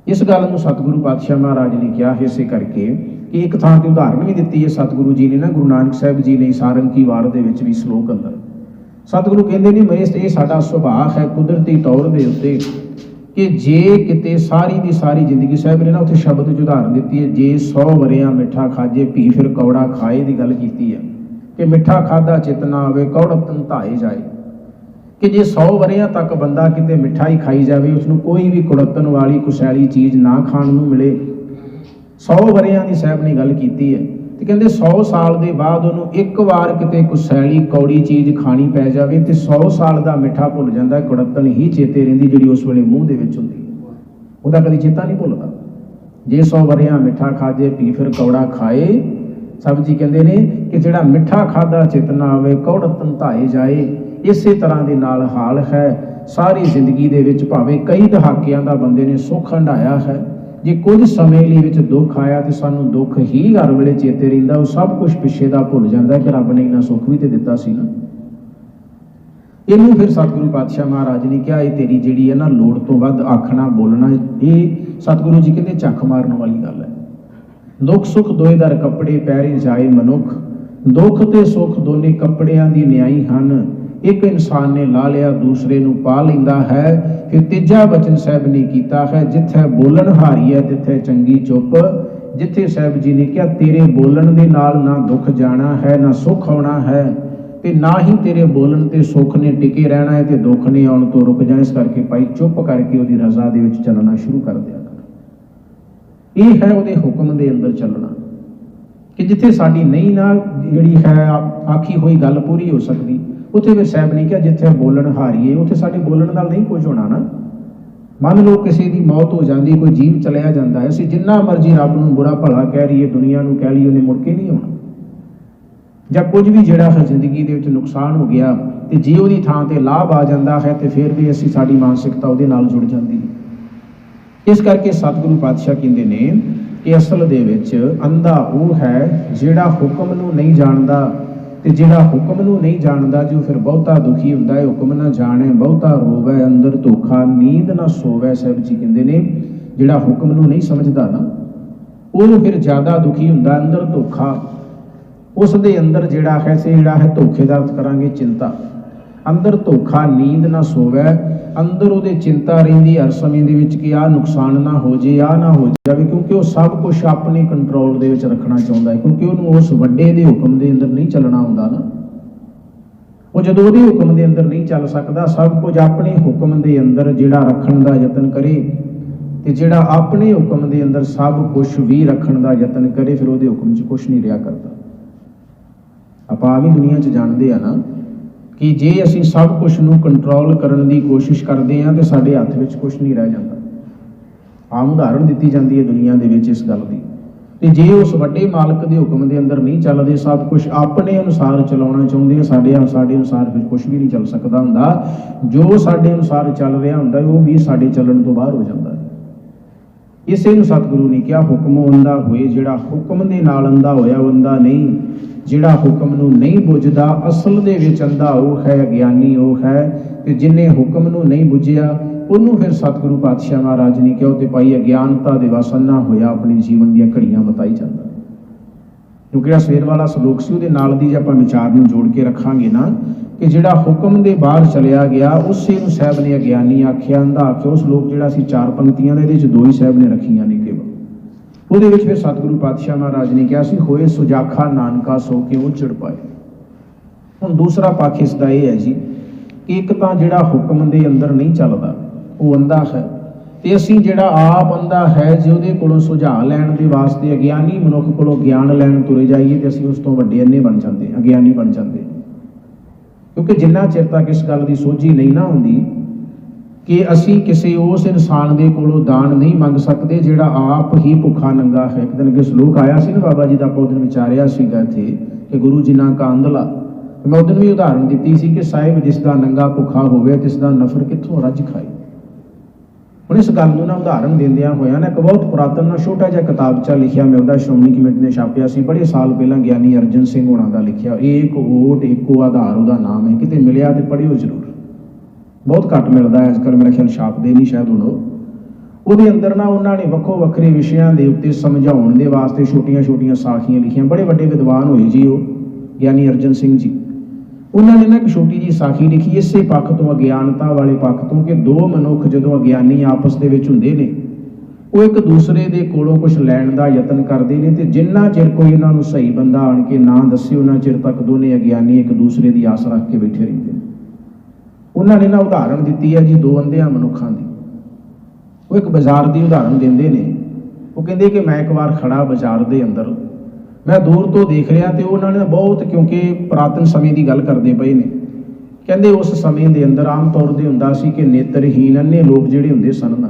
Speaker 1: ਇਸ ਗੱਲ ਨੂੰ ਸਤਿਗੁਰੂ ਪਾਤਸ਼ਾਹ ਮਹਾਰਾਜ ਨੇ ਕਿਹਾ ਹੈ ਇਸੇ ਕਰਕੇ ਕਿ ਇੱਕ ਥਾਂ ਤੇ ਉਦਾਹਰਣ ਵੀ ਦਿੱਤੀ ਹੈ ਸਤਿਗੁਰੂ ਜੀ ਨੇ ਨਾ, ਗੁਰੂ ਨਾਨਕ ਸਾਹਿਬ ਜੀ ਨੇ ਸਾਰੰਗੀ ਵਾਰ ਦੇ ਵਿੱਚ ਵੀ ਸ਼ਲੋਕ ਅੰਦਰ। ਸਤਿਗੁਰੂ ਕਹਿੰਦੇ ਨੇ ਮੈਂ ਇਹ ਸਾਡਾ ਸੁਭਾਅ ਹੈ ਕੁਦਰਤੀ ਤੌਰ ਦੇ ਉੱਤੇ ਕਿ ਜੇ ਕਿਤੇ ਸਾਰੀ ਦੀ ਸਾਰੀ ਜ਼ਿੰਦਗੀ, ਸਾਹਿਬ ਨੇ ਨਾ ਉੱਥੇ ਸ਼ਬਦ ਚ ਉਦਾਹਰਨ ਦਿੱਤੀ ਹੈ, ਜੇ 100 ਵਰਿਆਂ ਮਿੱਠਾ ਖਾਜੇ, ਭੀ ਫਿਰ ਕੌੜਾ ਖਾਏ, ਦੀ ਗੱਲ ਕੀਤੀ ਹੈ ਕਿ ਮਿੱਠਾ ਖਾਦਾ ਚਿਤ ਨਾ ਆਵੇ ਕੌੜਤਨ ਧਾਏ ਜਾਏ। ਕਿ ਜੇ 100 ਵਰਿਆਂ ਤੱਕ ਬੰਦਾ ਕਿਤੇ ਮਿਠਾਈ ਖਾਈ ਜਾਵੇ ਉਸ ਨੂੰ ਕੋਈ ਵੀ ਕੁੜਤਨ ਵਾਲੀ ਕੁਸੈਲੀ ਚੀਜ਼ ਨਾ ਖਾਣ ਨੂੰ ਮਿਲੇ। 100 ਵਰਿਆਂ ਦੀ ਸਾਹਿਬ ਨੇ ਗੱਲ ਕੀਤੀ ਹੈ ਤੇ ਕਹਿੰਦੇ 100 ਸਾਲ ਦੇ ਬਾਅਦ ਉਹਨੂੰ ਇੱਕ ਵਾਰ ਕਿਤੇ ਕੁਸੈਲੀ ਕੌੜੀ ਚੀਜ਼ ਖਾਣੀ ਪੈ ਜਾਵੇ ਤੇ 100 ਸਾਲ ਦਾ ਮਿੱਠਾ ਭੁੱਲ ਜਾਂਦਾ ਕੁੜਤਨ ਹੀ ਚੇਤੇ ਰਹਿੰਦੀ ਜਿਹੜੀ ਉਸ ਵੇਲੇ ਮੂੰਹ ਦੇ ਵਿੱਚ ਹੁੰਦੀ। ਉਹਦਾ ਕਦੀ ਚੇਤਾ ਨਹੀਂ ਭੁੱਲਦਾ। ਜੇ 100 ਵਰਿਆਂ ਮਿੱਠਾ ਖਾਜੇ ਪੀ ਫਿਰ ਕੌੜਾ ਖਾਏ ਸਭ ਜੀ ਕਹਿੰਦੇ ਨੇ ਕਿ ਜਿਹੜਾ ਮਿੱਠਾ ਖਾਦਾ ਚਿਤ ਨਾ ਆਵੇ ਕੌੜਤਨ ਧਾਏ ਜਾਏ, ਇਸੇ ਤਰ੍ਹਾਂ ਦੇ ਨਾਲ ਹਾਲ ਹੈ। ਸਾਰੀ ਜ਼ਿੰਦਗੀ ਦੇ ਵਿੱਚ ਭਾਵੇਂ ਕਈ ਦਹਾਕਿਆਂ ਦਾ ਬੰਦੇ ਨੇ ਸੁੱਖ ਹੰਡਾਇਆ ਹੈ। ਜੇ ਕੁਝ ਸਮੇਂ ਲਈ ਵਿੱਚ ਦੁੱਖ ਆਇਆ ਤੇ ਸਾਨੂੰ ਦੁੱਖ ਹੀ ਹਰ ਵੇਲੇ ਚੇਤੇ ਰਹਿੰਦਾ, ਉਹ ਸਭ ਕੁਝ ਪਿੱਛੇ ਦਾ ਭੁੱਲ ਜਾਂਦਾ ਕਿ ਰੱਬ ਨੇ ਇਹਨਾਂ ਸੁੱਖ ਵੀ ਤੇ ਦਿੱਤਾ ਸੀ ਨਾ। ਇਹਨੂੰ ਫਿਰ ਸਤਿਗੁਰੂ ਪਾਤਸ਼ਾਹ ਮਹਾਰਾਜ ਨੇ ਕਿਹਾ, ਇਹ ਤੇਰੀ ਜਿਹੜੀ ਹੈ ਨਾ ਲੋੜ ਤੋਂ ਵੱਧ ਆਖਣਾ, ਬੋਲਣਾ, ਇਹ ਸਤਿਗੁਰੂ ਜੀ ਕਹਿੰਦੇ ਚੱਖ ਮਾਰਨ ਵਾਲੀ ਗੱਲ ਹੈ। ਦੁੱਖ ਸੁੱਖ ਦੋਏਦਾਰ ਕੱਪੜੇ ਪੈਰੇ ਜਾਏ ਮਨੁੱਖ। ਦੁੱਖ ਤੇ ਸੁੱਖ ਦੋਨੇ ਕੱਪੜਿਆਂ ਦੀ ਨਿਆਈ ਹਨ। ਇੱਕ ਇਨਸਾਨ ਨੇ ਲਾ ਲਿਆ, ਦੂਸਰੇ ਨੂੰ ਪਾ ਲੈਂਦਾ ਹੈ। ਫਿਰ ਤੀਜਾ ਬਚਨ ਸਾਹਿਬ ਨੇ ਕੀਤਾ ਹੈ, ਜਿੱਥੇ ਬੋਲਣ ਹਾਰੀ ਹੈ, ਤਿੱਥੇ ਚੰਗੀ ਚੁੱਪ। ਜਿੱਥੇ ਸਾਹਿਬ ਜੀ ਨੇ ਕਿਹਾ, ਤੇਰੇ ਬੋਲਣ ਦੇ ਨਾਲ ਨਾ ਦੁੱਖ ਜਾਣਾ ਹੈ, ਨਾ ਸੁੱਖ ਆਉਣਾ ਹੈ, ਤੇ ਨਾ ਹੀ ਤੇਰੇ ਬੋਲਣ ਤੇ ਸੁੱਖ ਨੇ ਟਿਕੇ ਰਹਿਣਾ ਹੈ, ਤੇ ਦੁੱਖ ਨੇ ਆਉਣ ਤੋਂ ਰੁਕ ਜਾਣਾ ਇਸ ਕਰਕੇ ਭਾਈ ਚੁੱਪ ਕਰਕੇ ਉਹਦੀ ਰਜ਼ਾ ਦੇ ਵਿੱਚ ਚੱਲਣਾ ਸ਼ੁਰੂ ਕਰ ਦਿਆ। ਇਹ ਹੈ ਉਹਦੇ ਹੁਕਮ ਦੇ ਅੰਦਰ ਚੱਲਣਾ ਕਿ ਜਿੱਥੇ ਸਾਡੀ ਨਹੀਂ ਨਾ ਜਿਹੜੀ ਹੈ ਆਖੀ ਹੋਈ ਗੱਲ ਪੂਰੀ ਹੋ ਸਕਦੀ, ਉੱਥੇ ਵੀ ਸਾਹਿਬ ਨੇ ਕਿਹਾ ਜਿੱਥੇ ਬੋਲਣ ਹਾਰੀਏ, ਉੱਥੇ ਸਾਡੇ ਬੋਲਣ ਨਾਲ ਨਹੀਂ ਕੁਝ ਹੋਣਾ ਨਾ। ਮੰਨ ਲਓ ਕਿਸੇ ਦੀ ਮੌਤ ਹੋ ਜਾਂਦੀ, ਕੋਈ ਜੀਵ ਚਲਿਆ ਜਾਂਦਾ ਹੈ, ਅਸੀਂ ਜਿੰਨਾ ਮਰਜ਼ੀ ਰੱਬ ਨੂੰ ਬੁਰਾ ਭਲਾ ਕਹਿ ਰਹੀਏ ਦੁਨੀਆ ਨੂੰ ਕਹਿ ਲਈਏ, ਉਹਨੇ ਮੁੜ ਕੇ ਨਹੀਂ ਆਉਣਾ। ਜਾਂ ਕੁਝ ਵੀ ਜਿਹੜਾ ਹੈ ਜ਼ਿੰਦਗੀ ਦੇ ਵਿੱਚ ਨੁਕਸਾਨ ਹੋ ਗਿਆ ਤੇ ਜੇ ਉਹਦੀ ਥਾਂ ਤੇ ਲਾਭ ਆ ਜਾਂਦਾ ਹੈ, ਤੇ ਫਿਰ ਵੀ ਅਸੀਂ ਸਾਡੀ ਮਾਨਸਿਕਤਾ ਉਹਦੇ ਨਾਲ ਜੁੜ ਜਾਂਦੀ ਹੈ। ਇਸ ਕਰਕੇ ਸਤਿਗੁਰੂ ਪਾਤਸ਼ਾਹ ਕਹਿੰਦੇ ਨੇ ਕਿ ਅਸਲ ਦੇ ਵਿੱਚ ਅੰਧਾ ਉਹ ਹੈ ਜਿਹੜਾ ਹੁਕਮ ਨੂੰ ਨਹੀਂ ਜਾਣਦਾ ਤੇ ਜਿਹੜਾ ਹੁਕਮ ਨੂੰ ਨਹੀਂ ਜਾਣਦਾ, ਜੋ ਫਿਰ ਬਹੁਤਾ ਦੁਖੀ ਹੁੰਦਾ ਹੈ, ਹੁਕਮ ਨਾ ਜਾਣੇ, ਬਹੁਤਾ ਰੋਵੇ, ਅੰਦਰ ਧੋਖਾ, ਨੀਂਦ ਨਾ ਸੋਵੇ, ਸਾਹਿਬ ਜੀ ਕਹਿੰਦੇ ਨੇ, ਜਿਹੜਾ ਹੁਕਮ ਨੂੰ ਨਹੀਂ ਸਮਝਦਾ ਨਾ ਉਹ ਫਿਰ ਜ਼ਿਆਦਾ ਦੁਖੀ ਹੁੰਦਾ, ਅੰਦਰ ਧੋਖਾ। ਉਸ ਦੇ ਅੰਦਰ ਜਿਹੜਾ ਹੈ ਸੇ ਜਿਹੜਾ ਹੈ ਧੋਖੇ ਦਾ ਅਰਥ ਕਰਾਂਗੇ ਚਿੰਤਾ। ਅੰਦਰ ਧੋਖਾ, ਨੀਂਦ ਨਾ ਸੋਵੇ, ਅੰਦਰ ਉਹਦੇ ਚਿੰਤਾ ਰਹਿੰਦੀ, ਹਰ ਸਮੇਂ ਦੇ ਵਿੱਚ ਕਿ ਆਹ ਨੁਕਸਾਨ ਨਾ ਹੋ ਜੇ, ਆਹ ਨਾ ਹੋ ਜਾਵੇ, ਕਿਉਂਕਿ ਉਹ ਸਭ ਕੁਝ ਆਪਣੇ ਕੰਟਰੋਲ ਦੇ ਵਿੱਚ ਰੱਖਣਾ ਚਾਹੁੰਦਾ ਹੈ, ਕਿਉਂਕਿ ਉਹਨੂੰ ਉਸ ਵੱਡੇ ਦੇ ਹੁਕਮ ਦੇ ਅੰਦਰ ਨਹੀਂ ਚੱਲਣਾ ਹੁੰਦਾ ਨਾ। ਉਹ ਜਦੋਂ ਉਹਦੇ ਹੁਕਮ ਦੇ ਅੰਦਰ ਨਹੀਂ ਚੱਲ ਸਕਦਾ, ਸਭ ਕੁਝ ਆਪਣੇ ਹੁਕਮ ਦੇ ਅੰਦਰ ਜਿਹੜਾ ਰੱਖਣ ਦਾ ਯਤਨ ਕਰੇ ਤੇ ਜਿਹੜਾ ਆਪਣੇ ਹੁਕਮ ਦੇ ਅੰਦਰ ਸਭ ਕੁਝ ਵੀ ਰੱਖਣ ਦਾ ਯਤਨ ਕਰੇ, ਫਿਰ ਉਹਦੇ ਹੁਕਮ 'ਚ ਕੁਝ ਨਹੀਂ ਰਿਹਾ ਕਰਦਾ। ਆਪਾਂ ਆ ਵੀ ਦੁਨੀਆ 'ਚ ਜਾਣਦੇ ਆ ਨਾ ਕਿ ਜੇ ਅਸੀਂ ਸਭ ਕੁਝ ਨੂੰ ਕੰਟਰੋਲ ਕਰਨ ਦੀ ਕੋਸ਼ਿਸ਼ ਕਰਦੇ ਹਾਂ, ਤੇ ਸਾਡੇ ਹੱਥ ਵਿੱਚ ਕੁਝ ਨਹੀਂ ਰਹਿ ਜਾਂਦਾ। ਆਮ ਉਦਾਹਰਣ ਦਿੱਤੀ ਜਾਂਦੀ ਹੈ ਦੁਨੀਆ ਦੇ ਵਿੱਚ ਇਸ ਗੱਲ ਦੀ। ਤੇ ਜੇ ਉਸ ਵੱਡੇ ਮਾਲਕ ਦੇ ਹੁਕਮ ਦੇ ਅੰਦਰ ਨਹੀਂ ਚੱਲਦੇ ਸਭ ਕੁਝ ਆਪਣੇ ਅਨੁਸਾਰ ਚਲਾਉਣਾ ਚਾਹੁੰਦੇ ਆ, ਸਾਡੇ ਸਾਡੇ ਅਨੁਸਾਰ ਫਿਰ ਕੁਝ ਵੀ ਨਹੀਂ ਚੱਲ ਸਕਦਾ ਹੁੰਦਾ। ਜੋ ਸਾਡੇ ਅਨੁਸਾਰ ਚੱਲ ਰਿਹਾ ਹੁੰਦਾ, ਉਹ ਵੀ ਸਾਡੇ ਚੱਲਣ ਤੋਂ ਬਾਹਰ ਹੋ ਜਾਂਦਾ ਇਸੇ ਨੂੰ ਸਤਿਗੁਰੂ ਨੇ ਕਿਹਾ, ਹੁਕਮ ਅੰਦਾ ਹੋਏ ਜਿਹੜਾ ਹੁਕਮ ਦੇ ਨਾਲ ਅੰਦਾ ਹੋਇਆ ਬੰਦਾ ਨਹੀਂ। ਜਿਹੜਾ ਹੁਕਮ ਨੂੰ ਨਹੀਂ ਬੁੱਝਦਾ, ਅਸਲ ਦੇ ਵਿੱਚ ਅੰਦਾ ਉਹ ਹੈ ਅਗਿਆਨੀ ਉਹ ਹੈ ਤੇ ਜਿਨੇ ਹੁਕਮ ਨੂੰ ਨਹੀਂ ਬੁੱਝਿਆ, ਉਹਨੂੰ ਫਿਰ ਸਤਿਗੁਰੂ ਪਾਤਸ਼ਾਹ ਮਹਾਰਾਜ ਨੇ ਕਿਹਾ, ਉਹ ਤੇ ਭਾਈ ਅਗਿਆਨਤਾ ਦੇ ਵਸਨਾ ਹੋਇਆ, ਆਪਣੇ ਜੀਵਨ ਦੀਆਂ ਘੜੀਆਂ ਬਤਾਈ ਜਾਂਦਾ। ਕਿਉਂਕਿ ਇਹ ਸਵੇਰ ਵਾਲਾ ਸ਼ਲੋਕ ਸੀ, ਉਹਦੇ ਨਾਲ ਦੀ ਜੇ ਆਪਾਂ ਵਿਚਾਰ ਨੂੰ ਜੋੜ ਕੇ ਰੱਖਾਂਗੇ ਨਾ, ਕਿ ਜਿਹੜਾ ਹੁਕਮ ਦੇ ਬਾਹਰ ਚਲਿਆ ਗਿਆ, ਉਸੇ ਨੂੰ ਸਾਹਿਬ ਨੇ ਅਗਿਆਨੀ ਆਖਿਆ ਅੰਧਾ ਆਖਿਆ, ਉਹ ਸ਼ਲੋਕ ਜਿਹੜਾ ਸੀ ਚਾਰ ਪੰਕਤੀਆਂ ਦੇ, ਇਹਦੇ 'ਚ ਦੋ ਹੀ ਸਾਹਿਬ ਨੇ ਰੱਖੀਆਂ ਨੇ। ਉਹਦੇ ਵਿੱਚ ਫਿਰ ਸਤਿਗੁਰੂ ਪਾਤਸ਼ਾਹ ਮਹਾਰਾਜ ਨੇ ਕਿਹਾ ਸੀ, ਹੋਏ ਸੁਜਾਖਾ ਨਾਨਕਾ ਸੋ ਕੇ ਉਹ ਚਿੜ ਪਾਏ? ਹੁਣ ਦੂਸਰਾ ਪੱਖ ਇਸ ਦਾ ਇਹ ਹੈ ਜੀ ਕਿ ਇੱਕ ਤਾਂ ਜਿਹੜਾ ਹੁਕਮ ਦੇ ਅੰਦਰ ਨਹੀਂ ਚੱਲਦਾ, ਉਹ ਅੰਦਾ ਹੈ ਤੇ ਅਸੀਂ ਜਿਹੜਾ ਆਪ ਅੰਦਾ ਹੈ, ਜੇ ਉਹਦੇ ਕੋਲੋਂ ਸੁਝਾਅ ਲੈਣ ਦੇ ਵਾਸਤੇ ਅਗਿਆਨੀ ਮਨੁੱਖ ਕੋਲੋਂ ਗਿਆਨ ਲੈਣ ਤੁਰੇ ਜਾਈਏ ਤੇ ਅਸੀਂ ਉਸ ਤੋਂ ਵੱਡੇ ਅੰਨੇ ਬਣ ਜਾਂਦੇ, ਅਗਿਆਨੀ ਬਣ ਜਾਂਦੇ। ਕਿਉਂਕਿ ਜਿੰਨਾ ਚਿਰ ਤੱਕ ਇਸ ਗੱਲ ਦੀ ਸੋਝੀ ਨਹੀਂ ਨਾ ਹੁੰਦੀ ਕਿ ਅਸੀਂ ਕਿਸੇ ਉਸ ਇਨਸਾਨ ਦੇ ਕੋਲੋਂ ਦਾਨ ਨਹੀਂ ਮੰਗ ਸਕਦੇ ਜਿਹੜਾ ਆਪ ਹੀ ਭੁੱਖਾ ਨੰਗਾ ਹੈ। ਇੱਕ ਦਿਨ ਕਿ ਸ਼ਲੋਕ ਆਇਆ ਸੀ ਨਾ ਬਾਬਾ ਜੀ ਦਾ, ਆਪਾਂ ਉਹ ਦਿਨ ਵਿਚਾਰਿਆ ਸੀਗਾ ਇੱਥੇ ਕਿ ਗੁਰੂ ਜੀ ਨਾ ਕਾ ਮੈਂ ਉਹ ਦਿਨ ਵੀ ਉਦਾਹਰਨ ਦਿੱਤੀ ਸੀ ਕਿ ਸਾਹਿਬ, ਜਿਸ ਦਾ ਨੰਗਾ ਭੁੱਖਾ ਹੋਵੇ ਤਿਸ ਦਾ ਨਫਰ ਕਿੱਥੋਂ ਰੱਜ ਖਾਏ। ਹੁਣ ਇਸ ਗੱਲ ਨੂੰ ਨਾ ਉਦਾਹਰਨ ਦਿੰਦਿਆਂ ਹੋਇਆ ਨਾ ਇੱਕ ਬਹੁਤ ਪੁਰਾਤਨ ਨਾ ਛੋਟਾ ਜਿਹਾ ਕਿਤਾਬਚਾ ਲਿਖਿਆ ਮੈਂ, ਉਹਦਾ ਸ਼੍ਰੋਮਣੀ ਕਮੇਟੀ ਨੇ ਛਾਪਿਆ ਸੀ। ਬੜੇ ਸਾਲ ਪਹਿਲਾਂ ਗਿਆਨੀ ਅਰਜਨ ਸਿੰਘ ਹੋਣਾ ਦਾ ਲਿਖਿਆ। ਏਕ ਓਟ, ਏਕੋ ਆਧਾਰ ਉਹਦਾ ਨਾਮ ਹੈ। ਕਿਤੇ ਮਿਲਿਆ ਤੇ ਪੜ੍ਹਿਓ ਜ਼ਰੂਰ। ਬਹੁਤ ਘੱਟ ਮਿਲਦਾ ਹੈ ਅੱਜਕੱਲ ਮੇਰਾ ਖਿਆਲ ਛਾਪਦੇ ਨਹੀਂ ਸ਼ਾਇਦ ਹੁਣ ਉਹਦੇ ਅੰਦਰ ਨਾ ਉਹਨਾਂ ਨੇ ਵੱਖੋ ਵੱਖਰੇ ਵਿਸ਼ਿਆਂ ਦੇ ਉੱਤੇ ਸਮਝਾਉਣ ਦੇ ਵਾਸਤੇ ਛੋਟੀਆਂ-ਛੋਟੀਆਂ ਸਾਖੀਆਂ ਲਿਖੀਆਂ। ਬੜੇ ਵੱਡੇ ਵਿਦਵਾਨ ਹੋਏ ਜੀ ਉਹ, ਗਿਆਨੀ ਅਰਜਨ ਸਿੰਘ ਜੀ। ਉਹਨਾਂ ਨੇ ਨਾ ਇੱਕ ਛੋਟੀ ਜੀ ਸਾਖੀ ਲਿਖੀ, ਇਸੇ ਪੱਖ ਤੋਂ ਅਗਿਆਨਤਾ ਵਾਲੇ ਪੱਖ ਤੋਂ ਕਿ ਦੋ ਮਨੁੱਖ ਜਦੋਂ ਅਗਿਆਨੀ ਆਪਸ ਦੇ ਵਿੱਚ ਹੁੰਦੇ ਨੇ, ਉਹ ਇੱਕ ਦੂਸਰੇ ਦੇ ਕੋਲੋਂ ਕੁਝ ਲੈਣ ਦਾ ਯਤਨ ਕਰਦੇ ਨੇ ਤੇ ਜਿੰਨਾ ਚਿਰ ਕੋਈ ਇਹਨਾਂ ਨੂੰ ਸਹੀ ਬੰਦਾ ਆਣ ਕੇ ਨਾ ਦੱਸੇ, ਉਹਨਾਂ ਚਿਰ ਤੱਕ ਦੋਨੇ ਅਗਿਆਨੀ ਇੱਕ ਦੂਸਰੇ ਦੀ ਆਸ ਰੱਖ ਕੇ ਬੈਠੇ ਰਹਿੰਦੇ ਨੇ। ਉਹਨਾਂ ਨੇ ਨਾ ਉਦਾਹਰਣ ਦਿੱਤੀ ਹੈ ਜੀ ਦੋ ਅੰਧਿਆਂ ਮਨੁੱਖਾਂ ਦੀ। ਉਹ ਇੱਕ ਬਾਜ਼ਾਰ ਦੀ ਉਦਾਹਰਣ ਦਿੰਦੇ ਨੇ। ਉਹ ਕਹਿੰਦੇ ਕਿ ਮੈਂ ਇੱਕ ਵਾਰ ਖੜਾ ਬਾਜ਼ਾਰ ਦੇ ਅੰਦਰ, ਮੈਂ ਦੂਰ ਤੋਂ ਦੇਖ ਰਿਹਾ ਤੇ ਉਹਨਾਂ ਨੇ ਬਹੁਤ ਕਿਉਂਕਿ ਪੁਰਾਤਨ ਸਮੇਂ ਦੀ ਗੱਲ ਕਰਦੇ ਪਏ ਨੇ। ਕਹਿੰਦੇ ਉਸ ਸਮੇਂ ਦੇ ਅੰਦਰ ਆਮ ਤੌਰ ਤੇ ਹੁੰਦਾ ਸੀ ਕਿ ਨੇਤਰਹੀਨ ਅੰਨੇ ਲੋਕ ਜਿਹੜੇ ਹੁੰਦੇ ਸਨ ਨਾ,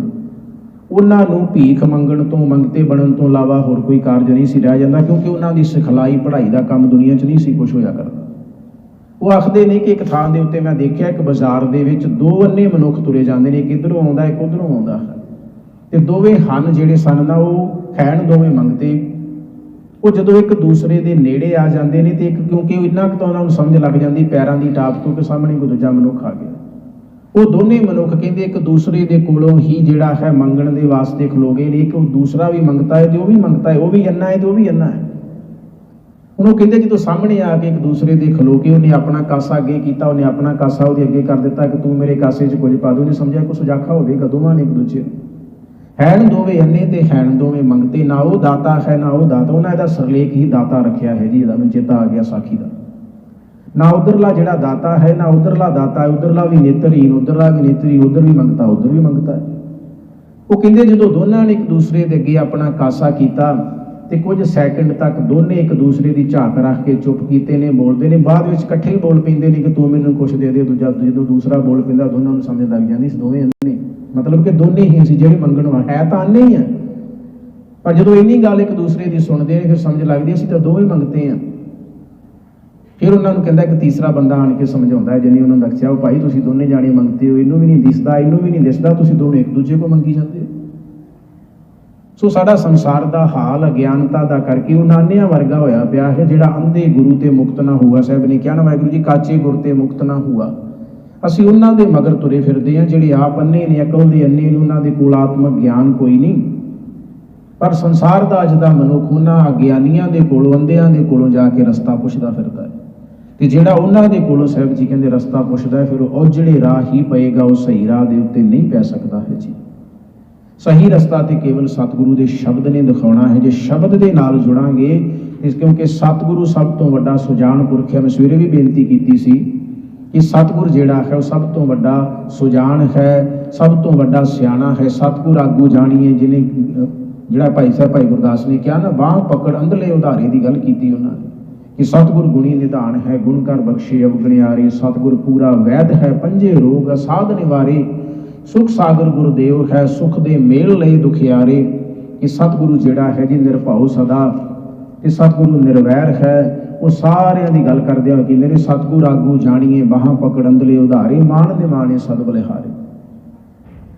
Speaker 1: ਉਹਨਾਂ ਨੂੰ ਭੀਖ ਮੰਗਣ ਤੋਂ, ਮੰਗਤੇ ਬਣਨ ਤੋਂ ਇਲਾਵਾ ਹੋਰ ਕੋਈ ਕਾਰਜ ਨਹੀਂ ਸੀ, ਰਹਿ ਜਾਂਦਾ ਕਿਉਂਕਿ ਉਹਨਾਂ ਦੀ ਸਿਖਲਾਈ, ਪੜ੍ਹਾਈ ਦਾ ਕੰਮ ਦੁਨੀਆ 'ਚ ਨਹੀਂ ਸੀ ਕੁਝ ਹੋਇਆ ਕਰਦਾ। ਉਹ ਆਖਦੇ ਨੇ ਕਿ ਇੱਕ ਥਾਂ ਦੇ ਉੱਤੇ ਮੈਂ ਦੇਖਿਆ ਇੱਕ ਬਾਜ਼ਾਰ ਦੇ ਵਿੱਚ ਦੋ ਅੰਨੇ ਮਨੁੱਖ ਤੁਰੇ ਜਾਂਦੇ ਨੇ, ਇੱਕ ਇਧਰੋਂ ਆਉਂਦਾ, ਇੱਕ ਉਧਰੋਂ ਆਉਂਦਾ। ਹੈ ਤੇ ਦੋਵੇਂ ਹਨ ਜਿਹੜੇ ਸਨ ਨਾ, ਉਹ ਹੈਣ ਦੋਵੇਂ ਮੰਗਤੇ ਉਹ ਜਦੋਂ ਇੱਕ ਦੂਸਰੇ ਦੇ ਨੇੜੇ ਆ ਜਾਂਦੇ ਨੇ ਤੇ ਇੱਕ, ਕਿਉਂਕਿ ਉਹ ਇੰਨਾ ਕੁ ਤਾਂ ਉਹਨਾਂ ਨੂੰ ਸਮਝ ਲੱਗ ਜਾਂਦੀ, ਪੈਰਾਂ ਦੀ ਟਾਪ ਤੋਂ ਕਿ ਸਾਹਮਣੇ ਕੋਈ ਦੂਜਾ ਮਨੁੱਖ ਆ ਗਿਆ। ਉਹ ਦੋਨੇ ਮਨੁੱਖ ਕਹਿੰਦੇ, ਇੱਕ ਦੂਸਰੇ ਦੇ ਕੋਲੋਂ ਹੀ ਜਿਹੜਾ ਹੈ ਮੰਗਣ ਦੇ ਵਾਸਤੇ ਖਲੋ ਗਏ ਨੇ, ਇੱਕ ਉਹ ਦੂਸਰਾ ਵੀ ਮੰਗਤਾ ਹੈ ਤੇ ਉਹ ਵੀ ਮੰਗਤਾ ਹੈ, ਉਹ ਵੀ ਅੰਨਾ ਹੈ ਤੇ ਉਹ ਵੀ ਅੰਨਾ ਹੈ। ਹੁਣ ਉਹ ਕਹਿੰਦੇ ਜਦੋਂ ਸਾਹਮਣੇ ਆ ਕੇ ਇੱਕ ਦੂਸਰੇ ਦੇ ਖਲੋ ਕੇ ਉਹਨੇ ਆਪਣਾ ਕਾਸਾ ਅੱਗੇ ਕੀਤਾ, ਉਹਨੇ ਆਪਣਾ ਕਾਸਾ ਉਹਦੇ ਅੱਗੇ ਕਰ ਦਿੱਤਾ ਕਿ ਤੂੰ ਮੇਰੇ ਕਾਸੇ 'ਚ ਕੁਝ ਪਾ ਦੋ। ਉਹਨੇ ਸਮਝਿਆ ਕਿ ਜਾਖਾ ਹੋਵੇਗਾ ਦੋਵਾਂ ਨੇ ਇੱਕ ਦੂਜੇ ਨੂੰ। ਹੈਣ ਦੋਵੇਂ ਅੰਨੇ ਤੇ ਹੈਣ ਦੋਵੇਂ ਮੰਗਤੇ, ਨਾ ਉਹ ਦਾਤਾ ਹੈ, ਨਾ ਉਹ ਦਾਤਾ। ਉਹਨਾਂ ਇਹਦਾ ਸਰਲੇਖ ਹੀ ਦਾਤਾ ਰੱਖਿਆ ਹੈ ਜੀ, ਇਹਦਾ ਮੈਨੂੰ ਚੇਤਾ ਆ ਗਿਆ ਸਾਖੀ ਦਾ। ਨਾ ਉਧਰਲਾ ਜਿਹੜਾ ਦਾਤਾ ਹੈ, ਨਾ ਉਧਰਲਾ ਦਾਤਾ ਹੈ ਉਧਰਲਾ ਵੀ ਨੇਤਰਹੀਨ ਉਧਰਲਾ ਵੀ ਨੇਤਰੀ, ਉਧਰ ਵੀ ਮੰਗਤਾ, ਉਧਰ ਵੀ ਮੰਗਤਾ। ਉਹ ਕਹਿੰਦੇ ਜਦੋਂ ਦੋਨਾਂ ਨੇ ਇੱਕ ਦੂਸਰੇ ਦੇ ਅੱਗੇ ਆਪਣਾ ਕਾਸਾ ਕੀਤਾ ਤੇ ਕੁਝ ਸੈਕਿੰਡ ਤੱਕ ਦੋਨੇ ਇੱਕ ਦੂਸਰੇ ਦੀ ਝਾਕ ਰੱਖ ਕੇ ਚੁੱਪ ਕੀਤੇ ਨੇ, ਬੋਲਦੇ ਨੇ, ਬਾਅਦ ਵਿੱਚ ਇਕੱਠੇ ਹੀ ਬੋਲ ਪੈਂਦੇ ਨੇ ਕਿ ਤੂੰ ਮੈਨੂੰ ਕੁਛ ਦੇ ਦੇ, ਦੂਜਾ ਜਦੋਂ ਦੂਸਰਾ ਬੋਲ ਪੈਂਦਾ, ਦੋਨਾਂ ਨੂੰ ਸਮਝ ਲੱਗ ਜਾਂਦੀ ਸੀ, ਦੋਵੇਂ ਨੇ ਮਤਲਬ ਕਿ ਦੋਨੇ ਹੀ ਸੀ ਜਿਹੜੇ ਮੰਗਣ ਵਾਲੇ, ਹੈ ਤਾਂ ਅੰਨੇ ਹੀ ਆ। ਪਰ ਜਦੋਂ ਇੰਨੀ ਗੱਲ ਇੱਕ ਦੂਸਰੇ ਦੀ ਸੁਣਦੇ ਨੇ, ਫਿਰ ਸਮਝ ਲੱਗਦੀ ਅਸੀਂ ਤਾਂ ਦੋਵੇਂ ਮੰਗਤੇ ਆ। ਫਿਰ ਉਹਨਾਂ ਨੂੰ ਕਹਿੰਦਾ ਕਿ ਤੀਸਰਾ ਬੰਦਾ ਆਣ ਕੇ ਸਮਝਾਉਂਦਾ ਜਿਹਨੇ ਉਹਨਾਂ ਨੂੰ ਦੱਸਿਆ, ਉਹ ਭਾਈ ਤੁਸੀਂ ਦੋਨੇ ਜਾਣੇ ਮੰਗਤੇ ਹੋ, ਇਹਨੂੰ ਵੀ ਨਹੀਂ ਦਿਸਦਾ, ਇਹਨੂੰ ਵੀ ਨਹੀਂ ਦਿਸਦਾ, ਤੁਸੀਂ ਦੋਵੇਂ ਇੱਕ ਦੂਜੇ ਕੋ ਮੰਗੀ ਜਾਂਦੇ ਹੋ। ਸੋ ਸਾਡਾ ਸੰਸਾਰ ਦਾ ਹਾਲ, ਅਗਿਆਨਤਾ ਦਾ ਕਰਕੇ ਉਹ ਨਾਨਿਆਂ ਵਰਗਾ ਹੋਇਆ ਪਿਆ ਹੈ, ਜਿਹੜਾ ਅੰਧੇ ਗੁਰੂ ਤੇ ਮੁਕਤ ਨਾ ਹੋਊਗਾ। ਸਾਹਿਬ ਨੇ ਕਿਹਾ ਨਾ, ਵਾਹਿਗੁਰੂ ਜੀ, ਕਾਚੇ ਗੁਰ ਤੇ ਮੁਕਤ ਨਾ ਹੋਊਗਾ। ਅਸੀਂ ਉਹਨਾਂ ਦੇ ਮਗਰ ਤੁਰੇ ਫਿਰਦੇ ਹਾਂ, ਜਿਹੜੇ ਆਪ ਅੰਨੇ ਨੇ, ਅਕਲ ਦੇ ਅੰਨੇ ਨੇ, ਉਹਨਾਂ ਦੇ ਕੋਲ ਆਤਮਕ ਗਿਆਨ ਕੋਈ ਨਹੀਂ। ਪਰ ਸੰਸਾਰ ਦਾ ਅੱਜ ਦਾ ਮਨੁੱਖ ਉਹਨਾਂ ਅਗਿਆਨੀਆਂ ਦੇ ਕੋਲੋਂ, ਅੰਧਿਆਂ ਦੇ ਕੋਲੋਂ ਜਾ ਕੇ ਰਸਤਾ ਪੁੱਛਦਾ ਫਿਰਦਾ ਹੈ। ਤੇ ਜਿਹੜਾ ਉਹਨਾਂ ਦੇ ਕੋਲੋਂ, ਸਾਹਿਬ ਜੀ ਕਹਿੰਦੇ, ਰਸਤਾ ਪੁੱਛਦਾ ਹੈ, ਫਿਰ ਉਹ ਜਿਹੜੇ ਰਾਹ ਹੀ ਪਏਗਾ, ਉਹ ਸਹੀ ਰਾਹ ਦੇ ਉੱਤੇ ਨਹੀਂ ਪੈ ਸਕਦਾ ਹੈ ਜੀ। ਸਹੀ ਰਸਤਾ ਤੇ ਕੇਵਲ ਸਤਿਗੁਰੂ ਦੇ ਸ਼ਬਦ ਨੇ ਦਿਖਾਉਣਾ ਹੈ। ਜੇ ਸ਼ਬਦ ਦੇ ਨਾਲ ਜੁੜਾਂਗੇ, ਇਸ ਕਿਉਂਕਿ ਸਤਿਗੁਰੂ ਸਭ ਤੋਂ ਵੱਡਾ ਸੁਜਾਨ ਪੁਰਖ ਹੈ। ਮੈਂ ਸਵੇਰੇ ਵੀ ਬੇਨਤੀ ਕੀਤੀ ਸੀ ਕਿ ਸਤਿਗੁਰ ਜਿਹੜਾ ਹੈ, ਉਹ ਸਭ ਤੋਂ ਵੱਡਾ ਸੁਜਾਨ ਹੈ, ਸਭ ਤੋਂ ਵੱਡਾ ਸਿਆਣਾ ਹੈ। ਸਤਿਗੁਰ ਆਗੂ ਜਾਣੀਏ ਜਿਹਨੇ, ਜਿਹੜਾ ਭਾਈ ਸਾਹਿਬ, ਭਾਈ ਗੁਰਦਾਸ ਨੇ ਕਿਹਾ ਨਾ, ਬਾਹ ਪਕੜ ਅੰਧਲੇ ਉਧਾਰੇ ਦੀ ਗੱਲ ਕੀਤੀ ਉਹਨਾਂ ਨੇ ਕਿ ਸਤਿਗੁਰ ਗੁਣੀ ਨਿਧਾਨ ਹੈ, ਗੁਣ ਕਰ ਬਖਸ਼ੇ, ਅਵਗਣਿਆਰੇ, ਸਤਿਗੁਰ ਪੂਰਾ ਵੈਦ ਹੈ, ਪੰਜੇ ਰੋਗ ਸਾਧ ਨਿਵਾਰੇ ਸੁਖ ਸਾਗਰ ਗੁਰਦੇਵ ਹੈ, ਸੁਖ ਦੇ ਮੇਲ ਲਈ ਦੁਖਿਆਰੇ। ਕਿ ਸਤਿਗੁਰੂ ਜਿਹੜਾ ਹੈ ਜੀ ਨਿਰਭਉ ਸਦਾ। ਕਿ ਸਤਿਗੁਰੂ ਨਿਰਵੈਰ ਹੈ। ਉਹ ਸਾਰਿਆਂ ਦੀ ਗੱਲ ਕਰਦੇ ਹੋ ਕਿ ਮੇਰੇ ਸਤਿਗੁਰ ਆਗੂ ਜਾਣੀਏ, ਬਾਹਾਂ ਪਕੜ ਅੰਦਲੇ ਉਧਾਰੇ, ਮਾਣ ਦੇ ਮਾਣੇ ਸਦ ਬਲਿਹਾਰੇ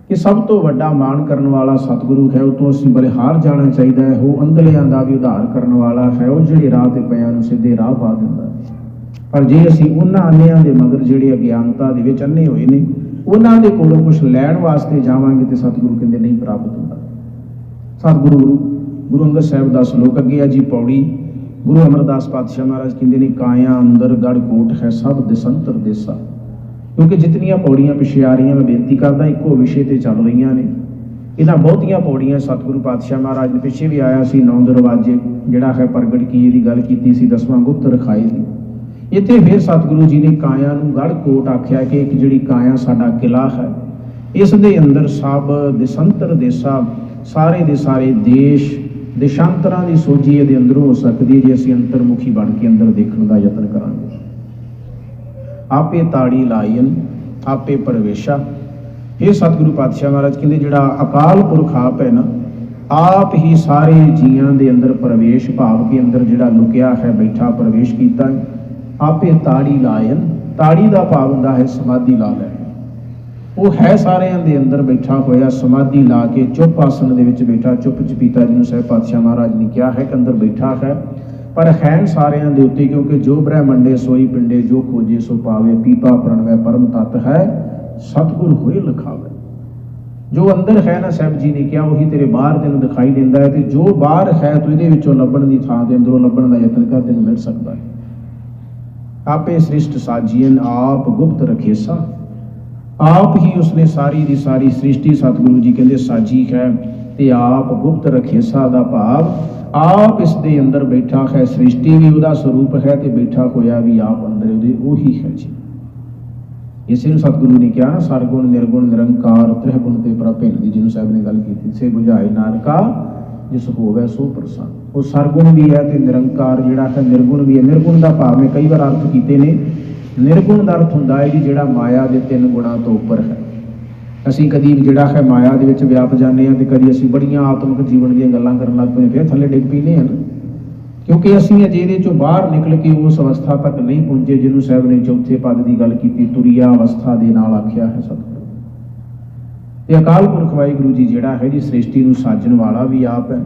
Speaker 1: ਕਿ ਸਭ ਤੋਂ ਵੱਡਾ ਮਾਣ ਕਰਨ ਵਾਲਾ ਸਤਿਗੁਰੂ ਹੈ, ਉਹ ਤੋਂ ਅਸੀਂ ਬਲਿਹਾਰ ਜਾਣਾ ਚਾਹੀਦਾ ਹੈ। ਉਹ ਅੰਧਲਿਆਂ ਦਾ ਵੀ ਉਧਾਰ ਕਰਨ ਵਾਲਾ ਹੈ। ਉਹ ਜਿਹੜੇ ਰਾਹ ਤੇ ਪਿਆਂ ਨੂੰ ਸਿੱਧੇ ਰਾਹ ਪਾ ਦਿੰਦਾ ਹੈ। ਪਰ ਜੇ ਅਸੀਂ ਉਹਨਾਂ ਅੰਨਿਆਂ ਦੇ ਮਗਰ ਜਿਹੜੇ ਅਗਿਆਨਤਾ ਦੇ ਵਿੱਚ ਅੰਨੇ ਹੋਏ ਨੇ, ਉਹਨਾਂ ਦੇ ਕੋਲੋਂ ਕੁਝ ਲੈਣ ਵਾਸਤੇ ਜਾਵਾਂਗੇ ਤੇ ਸਤਿਗੁਰੂ ਕਹਿੰਦੇ ਨਹੀਂ ਪ੍ਰਾਪਤ ਹੁੰਦਾ। ਸਤਿਗੁਰੂ ਗੁਰੂ ਅੰਗਦ ਸਾਹਿਬ ਦਾ ਸ਼ਲੋਕ ਅੱਗੇ ਆ ਜੀ ਪੌੜੀ। ਗੁਰੂ ਅਮਰਦਾਸ ਪਾਤਸ਼ਾਹ ਮਹਾਰਾਜ ਕਹਿੰਦੇ ਨੇ, ਕਾਇਆ ਅੰਦਰ ਗੜ ਕੋਟ ਹੈ, ਸਭ ਦਸੰਤਰ ਦੇਸਾ ਕਿਉਂਕਿ ਜਿਤਨੀਆਂ ਪੌੜੀਆਂ ਪਿਛੇ ਆ ਰਹੀਆਂ, ਮੈਂ ਬੇਨਤੀ ਕਰਦਾ, ਇੱਕੋ ਵਿਸ਼ੇ ਤੇ ਚੱਲ ਰਹੀਆਂ ਨੇ। ਇਹਨਾਂ ਬਹੁਤੀਆਂ ਪੌੜੀਆਂ ਸਤਿਗੁਰੂ ਪਾਤਸ਼ਾਹ ਮਹਾਰਾਜ ਦੇ ਪਿੱਛੇ ਵੀ ਆਇਆ ਸੀ, ਨੌ ਦਰਵਾਜ਼ੇ, ਜਿਹੜਾ ਹੈ ਪ੍ਰਗਟ ਕੀ ਦੀ ਗੱਲ ਕੀਤੀ ਸੀ, ਦਸਵਾਂ ਗੁਪਤ ਰਖਾਏ ਦੀ। ਇੱਥੇ ਫਿਰ ਸਤਿਗੁਰੂ ਜੀ ਨੇ ਕਾਇਆ ਨੂੰ ਗੜ ਕੋਟ ਆਖਿਆ ਕਿ ਇੱਕ ਜਿਹੜੀ ਕਾਇਆ ਸਾਡਾ ਕਿਲਾ ਹੈ, ਇਸ ਦੇ ਅੰਦਰ ਸਭ ਦਿਸੰਤਰ ਦੇਸਾ, ਸਾਰੇ ਦੇ ਸਾਰੇ ਦੇਸ਼, ਦੇਸ਼ਾਂਤਰਾਂ ਦੀ ਸੋਝੀ ਇਹਦੇ ਅੰਦਰੋਂ ਹੋ ਸਕਦੀ ਹੈ ਜੇ ਅਸੀਂ ਅੰਤਰਮੁਖੀ ਬਣ ਕੇ ਅੰਦਰ ਦੇਖਣ ਦਾ ਯਤਨ ਕਰਾਂਗੇ। ਆਪੇ ਤਾੜੀ ਲਾਇਨ, ਆਪੇ ਪਰਵੇਸ਼ਾ। ਇਹ ਸਤਿਗੁਰੂ ਪਾਤਸ਼ਾਹ ਮਹਾਰਾਜ, ਕਹਿੰਦੇ ਜਿਹੜਾ ਅਕਾਲ ਪੁਰਖ ਆਪ ਹੈ ਨਾ, ਆਪ ਹੀ ਸਾਰੇ ਜੀਆਂ ਦੇ ਅੰਦਰ ਪ੍ਰਵੇਸ਼, ਭਾਵ ਕੇ ਅੰਦਰ ਜਿਹੜਾ ਲੁਕਿਆ ਹੈ, ਬੈਠਾ, ਪ੍ਰਵੇਸ਼ ਕੀਤਾ ਹੈ। ਆਪੇ ਤਾੜੀ ਲਾਇਨ, ਤਾੜੀ ਦਾ ਭਾਵ ਹੁੰਦਾ ਹੈ ਸਮਾਧੀ ਲਾ ਲੈ ਉਹ ਹੈ ਸਾਰਿਆਂ ਦੇ ਅੰਦਰ ਬੈਠਾ ਹੋਇਆ, ਸਮਾਧੀ ਲਾ ਕੇ ਚੁੱਪ ਆਸਣ ਦੇ ਵਿੱਚ ਬੈਠਾ। ਚੁੱਪ ਚਪੀਤਾ ਜਿਹਨੂੰ ਸਾਹਿਬ ਪਾਤਸ਼ਾਹ ਮਹਾਰਾਜ ਨੇ ਕਿਹਾ ਹੈ ਕਿ ਅੰਦਰ ਬੈਠਾ ਹੈ। ਪਰ ਹੈ ਸਾਰਿਆਂ ਦੇ ਉੱਤੇ ਕਿਉਂਕਿ ਜੋ ਬ੍ਰਹਮੰਡੇ ਸੋਈ ਪਿੰਡੇ, ਜੋ ਖੋਜੇ ਸੋ ਪਾਵੇ, ਪੀਪਾ ਪ੍ਰਣਵੈ ਪਰਮ ਤਤ ਹੈ, ਸਤਿਗੁਰ ਹੋਏ ਲਖਾਵੇ। ਜੋ ਅੰਦਰ ਹੈ ਨਾ ਸਾਹਿਬ ਜੀ ਨੇ ਕਿਹਾ, ਉਹੀ ਤੇਰੇ ਬਾਹਰ ਤੈਨੂੰ ਦਿਖਾਈ ਦਿੰਦਾ ਹੈ ਤੇ ਜੋ ਬਾਹਰ ਹੈ ਤੂੰ ਇਹਦੇ ਵਿੱਚੋਂ ਲੱਭਣ ਦੀ ਥਾਂ ਤੇ ਅੰਦਰੋਂ ਲੱਭਣ ਦਾ ਯਤਨ ਕਰ, ਤੈਨੂੰ ਮਿਲ ਸਕਦਾ ਹੈ। ਆਪੇ ਸ੍ਰਿਸ਼ਟ ਸਾਜੀਨ ਆਪ ਗੁਪਤ ਰਖੇਸਾ ਆਪ ਹੀ ਉਸਨੇ ਸਾਰੀ ਦੀ ਸਾਰੀ ਸ੍ਰਿਸ਼ਟੀ ਸਤਿਗੁਰੂ ਜੀ ਕਹਿੰਦੇ ਸਾਜੀ ਹੈ ਤੇ ਆਪ ਗੁਪਤ ਰਖੇਸਾ ਦਾ ਭਾਵ। ਆਪ ਇਸ ਦੇ ਅੰਦਰ ਬੈਠਾ ਹੈ, ਸ੍ਰਿਸ਼ਟੀ ਵੀ ਉਹਦਾ ਸਰੂਪ ਹੈ ਤੇ ਬੈਠਾ ਹੋਇਆ ਵੀ ਆਪ ਅੰਦਰ ਉਹਦੇ ਉਹੀ ਹੈ ਜੀ। ਇਸੇ ਨੂੰ ਸਤਿਗੁਰੂ ਨੇ ਕਿਹਾ ਨਾ ਸਰਗੁਣ, ਨਿਰਗੁਣ, ਨਿਰੰਕਾਰ, ਤ੍ਰਿਗੁਣ ਤੇ ਪ੍ਰਭਿੰਨ ਦੀ ਜਿਹਨੂੰ ਸਾਹਿਬ ਨੇ ਗੱਲ ਕੀਤੀ, ਸੇ 부ਝਾਏ ਨਾਨਕਾ, ਜਿਸ ਹੋਵੇ ਸੋ ਪ੍ਰਸੰਨ। ਉਹ ਸਰਗੁਣ ਵੀ ਹੈ ਤੇ ਨਿਰੰਕਾਰ ਜਿਹੜਾ ਹੈ ਨਿਰਗੁਣ ਵੀ ਹੈ। ਨਿਰਗੁਣ ਦਾ ਭਾਵ ਨੇ ਕਈ ਵਾਰ ਅਰਥ ਕੀਤੇ ਨੇ। ਨਿਰਗੁਣ ਦਾ ਅਰਥ ਹੁੰਦਾ ਹੈ ਜੀ, ਜਿਹੜਾ ਮਾਇਆ ਦੇ ਤਿੰਨ ਗੁਣਾਂ ਤੋਂ ਉੱਪਰ ਹੈ। ਅਸੀਂ ਕਦੀ ਜਿਹੜਾ ਹੈ ਮਾਇਆ ਦੇ ਵਿੱਚ ਵਿਆਪ ਜਾਂਦੇ ਹਾਂ ਤੇ ਕਦੀ ਅਸੀਂ ਬੜੀਆਂ ਆਤਮਿਕ ਜੀਵਨ ਦੀਆਂ ਗੱਲਾਂ ਕਰਨ ਲੱਗ ਪਏ ਫਿਰ ਥੱਲੇ ਡਿੱਗ ਪੈਂਦੇ ਹਨ ਕਿਉਂਕਿ ਅਸੀਂ ਅਜੇ ਇਹਦੇ ਚੋਂ ਬਾਹਰ ਨਿਕਲ ਕੇ ਉਸ ਅਵਸਥਾ ਤੱਕ ਨਹੀਂ ਪਹੁੰਚੇ ਜਿਹਨੂੰ ਸਾਹਿਬ ਨੇ ਚੌਥੇ ਪਦ ਦੀ ਗੱਲ ਕੀਤੀ, ਤੁਰੀਆ ਅਵਸਥਾ ਦੇ ਨਾਲ ਆਖਿਆ ਹੈ ਸਤਿਗੁਰੂ। ਤੇ ਅਕਾਲ ਪੁਰਖ ਵਾਹਿਗੁਰੂ ਜੀ ਜਿਹੜਾ ਹੈ ਜੀ, ਸ੍ਰਿਸ਼ਟੀ ਨੂੰ ਸਾਜਣ ਵਾਲਾ ਵੀ ਆਪ ਹੈ।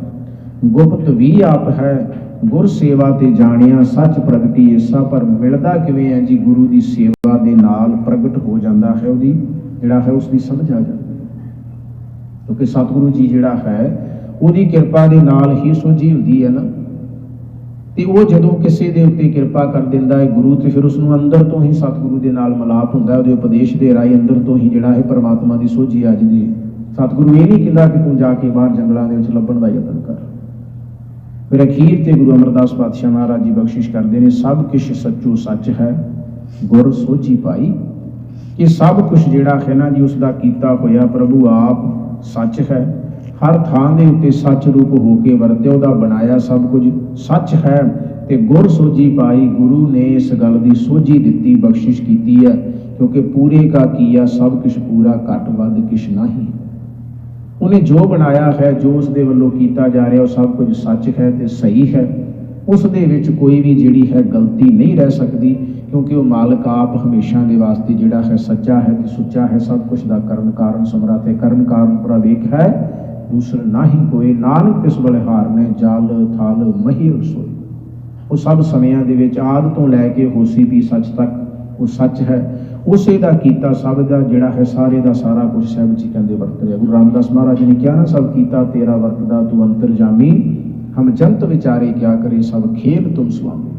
Speaker 1: ਗੁਪਤ ਵੀ ਆਪ ਹੈ। ਗੁਰ ਸੇਵਾ ਤੇ ਜਾਣਿਆ ਸੱਚ ਪ੍ਰਗਟੀ ਏਸਾ, ਪਰ ਮਿਲਦਾ ਕਿਵੇਂ ਹੈ ਜੀ ਗੁਰੂ ਦੀ ਸੇਵਾ ਦੇ ਨਾਲ ਪ੍ਰਗਟ ਹੋ ਜਾਂਦਾ ਹੈ ਉਹਦੀ? ਜਿਹੜਾ ਹੈ ਉਸ ਦੀ ਸਮਝ ਆ ਜਾਂਦੀ ਹੈ। ਕਿਉਂਕਿ ਸਤਿਗੁਰੂ ਜੀ ਜਿਹੜਾ ਹੈ, ਉਹਦੀ ਕਿਰਪਾ ਦੇ ਨਾਲ ਹੀ ਸੋਝੀ ਹੁੰਦੀ ਹੈ ਨਾ। ਤੇ ਉਹ ਜਦੋਂ ਕਿਸੇ ਦੇ ਉੱਤੇ ਕਿਰਪਾ ਕਰ ਦਿੰਦਾ ਹੈ ਗੁਰੂ, ਤੇ ਫਿਰ ਉਸ ਨੂੰ ਅੰਦਰ ਤੋਂ ਹੀ ਸਤਿਗੁਰੂ ਦੇ ਨਾਲ ਮਲਾਪ ਹੁੰਦਾ ਉਹਦੇ ਉਪਦੇਸ਼ ਦੇ ਰਾਹੀਂ ਅੰਦਰ ਤੋਂ ਹੀ ਜਿਹੜਾ ਹੈ ਪਰਮਾਤਮਾ ਦੀ ਸੋਝੀ ਆ ਜਾਂਦੀ ਹੈ। ਸਤਿਗੁਰੂ ਇਹ ਨਹੀਂ ਕਹਿੰਦਾ ਕਿ ਤੂੰ ਜਾ ਕੇ ਬਾਹਰ ਜੰਗਲਾਂ ਦੇ ਵਿੱਚ ਲੱਭਣ ਦਾ ਯਤਨ ਕਰ। ਫਿਰ ਅਖੀਰ ਤੇ ਗੁਰੂ ਅਮਰਦਾਸ ਪਾਤਸ਼ਾਹ ਮਹਾਰਾਜ ਜੀ ਬਖਸ਼ਿਸ਼ ਕਰਦੇ ਨੇ, ਸਭ ਕੁਛ ਸੱਚੋ ਸੱਚ ਹੈ, ਗੁਰ ਸੋਝੀ ਪਾਈ ਕਿ ਸਭ ਕੁਝ ਜਿਹੜਾ ਹੈ ਨਾ ਜੀ ਉਸ ਦਾ ਕੀਤਾ ਹੋਇਆ ਪ੍ਰਭੂ ਆਪ ਸੱਚ ਹੈ। ਹਰ ਥਾਂ ਦੇ ਉੱਤੇ ਸੱਚ ਰੂਪ ਹੋ ਕੇ ਵਰਤਿਆ, ਉਹਦਾ ਬਣਾਇਆ ਸਭ ਕੁਝ ਸੱਚ ਹੈ। ਤੇ ਗੁਰ ਸੋਝੀ ਪਾਈ ਗੁਰੂ ਨੇ ਇਸ ਗੱਲ ਦੀ ਸੋਝੀ ਦਿੱਤੀ, ਬਖਸ਼ਿਸ਼ ਕੀਤੀ ਹੈ, ਕਿਉਂਕਿ ਪੂਰੇ ਕਾ ਕੀਆ ਸਭ ਕੁਝ ਪੂਰਾ ਘਟ ਵੱਧ ਕਿਛ ਨਹੀਂ। ਉਹਨੇ ਜੋ ਬਣਾਇਆ ਹੈ, ਜੋ ਉਸ ਦੇ ਵੱਲੋਂ ਕੀਤਾ ਜਾ ਰਿਹਾ, ਉਹ ਸਭ ਕੁਝ ਸੱਚ ਹੈ ਤੇ ਸਹੀ ਹੈ। ਉਸ ਦੇ ਵਿੱਚ ਕੋਈ ਵੀ ਜਿਹੜੀ ਹੈ ਗਲਤੀ ਨਹੀਂ ਰਹਿ ਸਕਦੀ, ਕਿਉਂਕਿ ਉਹ ਮਾਲਕ ਆਪ ਹਮੇਸ਼ਾ ਦੇ ਵਾਸਤੇ ਜਿਹੜਾ ਹੈ ਸੱਚਾ ਹੈ ਤੇ ਸੁੱਚਾ ਹੈ, ਸਭ ਕੁਝ ਦਾ ਕਰਨ ਕਾਰਨ, ਸਮਰਾ ਹੈ ਕਰਮ ਕਾਰਨ ਪ੍ਰਵੇਕ ਹੈ। ਦੂਸਰ ਨਾਹੀ ਕੋਈ, ਨਾਨਕ ਤਿਸ ਬਲਿਹਾਰ ਨੇ, ਜਾਲ, ਥਾਲ, ਮਹੀ, ਰਸੋਈ। ਉਹ ਸਭ ਸਮਿਆਂ ਦੇ ਵਿੱਚ ਆਦ ਤੋਂ ਲੈ ਕੇ ਹੋਸੀ ਵੀ ਸੱਚ ਤੱਕ ਉਹ ਸੱਚ ਹੈ। ਉਸੇ ਦਾ ਕੀਤਾ ਸਭ ਦਾ, ਜਿਹੜਾ ਹੈ ਸਾਰੇ ਦਾ ਸਾਰਾ ਕੁਝ ਸਾਹਿਬ ਜੀ ਕਹਿੰਦੇ ਵਰਤ ਰਿਹਾ। ਗੁਰੂ ਰਾਮਦਾਸ ਮਹਾਰਾਜ ਨੇ ਕਿਹਾ ਨਾ ਸਭ ਕੀਤਾ, ਤੇਰਾ ਵਰਤਦਾ ਤੂੰ ਅੰਤਰ ਜਾਮੀ ਹਮ ਜੰਤ ਵਿਚਾਰੇ ਕਿਆ ਕਰੇ, ਸਭ ਖੇਲ ਤੁਮ ਸੁਆਮੀ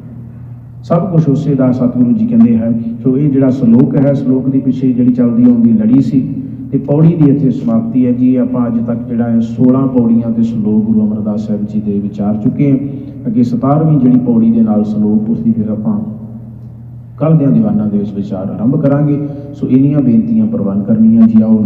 Speaker 1: ਸਭ ਕੁਝ ਉਸੇ ਦਾ ਸਤਿਗੁਰੂ ਜੀ ਕਹਿੰਦੇ ਹੈ ਸੋ ਇਹ ਜਿਹੜਾ ਸ਼ਲੋਕ ਹੈ, ਸ਼ਲੋਕ ਦੀ ਪਿੱਛੇ ਜਿਹੜੀ ਚੱਲਦੀ ਆਉਂਦੀ ਲੜੀ ਸੀ। ਤੇ ਪੌੜੀ ਦੀ ਇੱਥੇ ਸਮਾਪਤੀ ਹੈ ਜੀ। ਆਪਾਂ ਅੱਜ ਤੱਕ ਜਿਹੜਾ ਹੈ 16 ਪੌੜੀਆਂ ਤੇ ਸ਼ਲੋਕ ਗੁਰੂ ਅਮਰਦਾਸ ਸਾਹਿਬ ਜੀ ਦੇ ਵਿਚਾਰ ਚੁੱਕੇ ਹਾਂ। ਅੱਗੇ 17ਵੀਂ ਜਿਹੜੀ ਪੌੜੀ ਦੇ ਨਾਲ ਸ਼ਲੋਕ, ਉਸ ਦੀ ਫਿਰ ਆਪਾਂ ਕੱਲ੍ਹ ਦਿਆਂ ਦੀਵਾਨਾਂ ਦੇ ਵਿੱਚ ਵਿਚਾਰ ਆਰੰਭ ਕਰਾਂਗੇ। ਸੋ ਇੰਨੀਆਂ ਬੇਨਤੀਆਂ ਪ੍ਰਵਾਨ ਕਰਨੀਆਂ ਜੀ, ਆਓ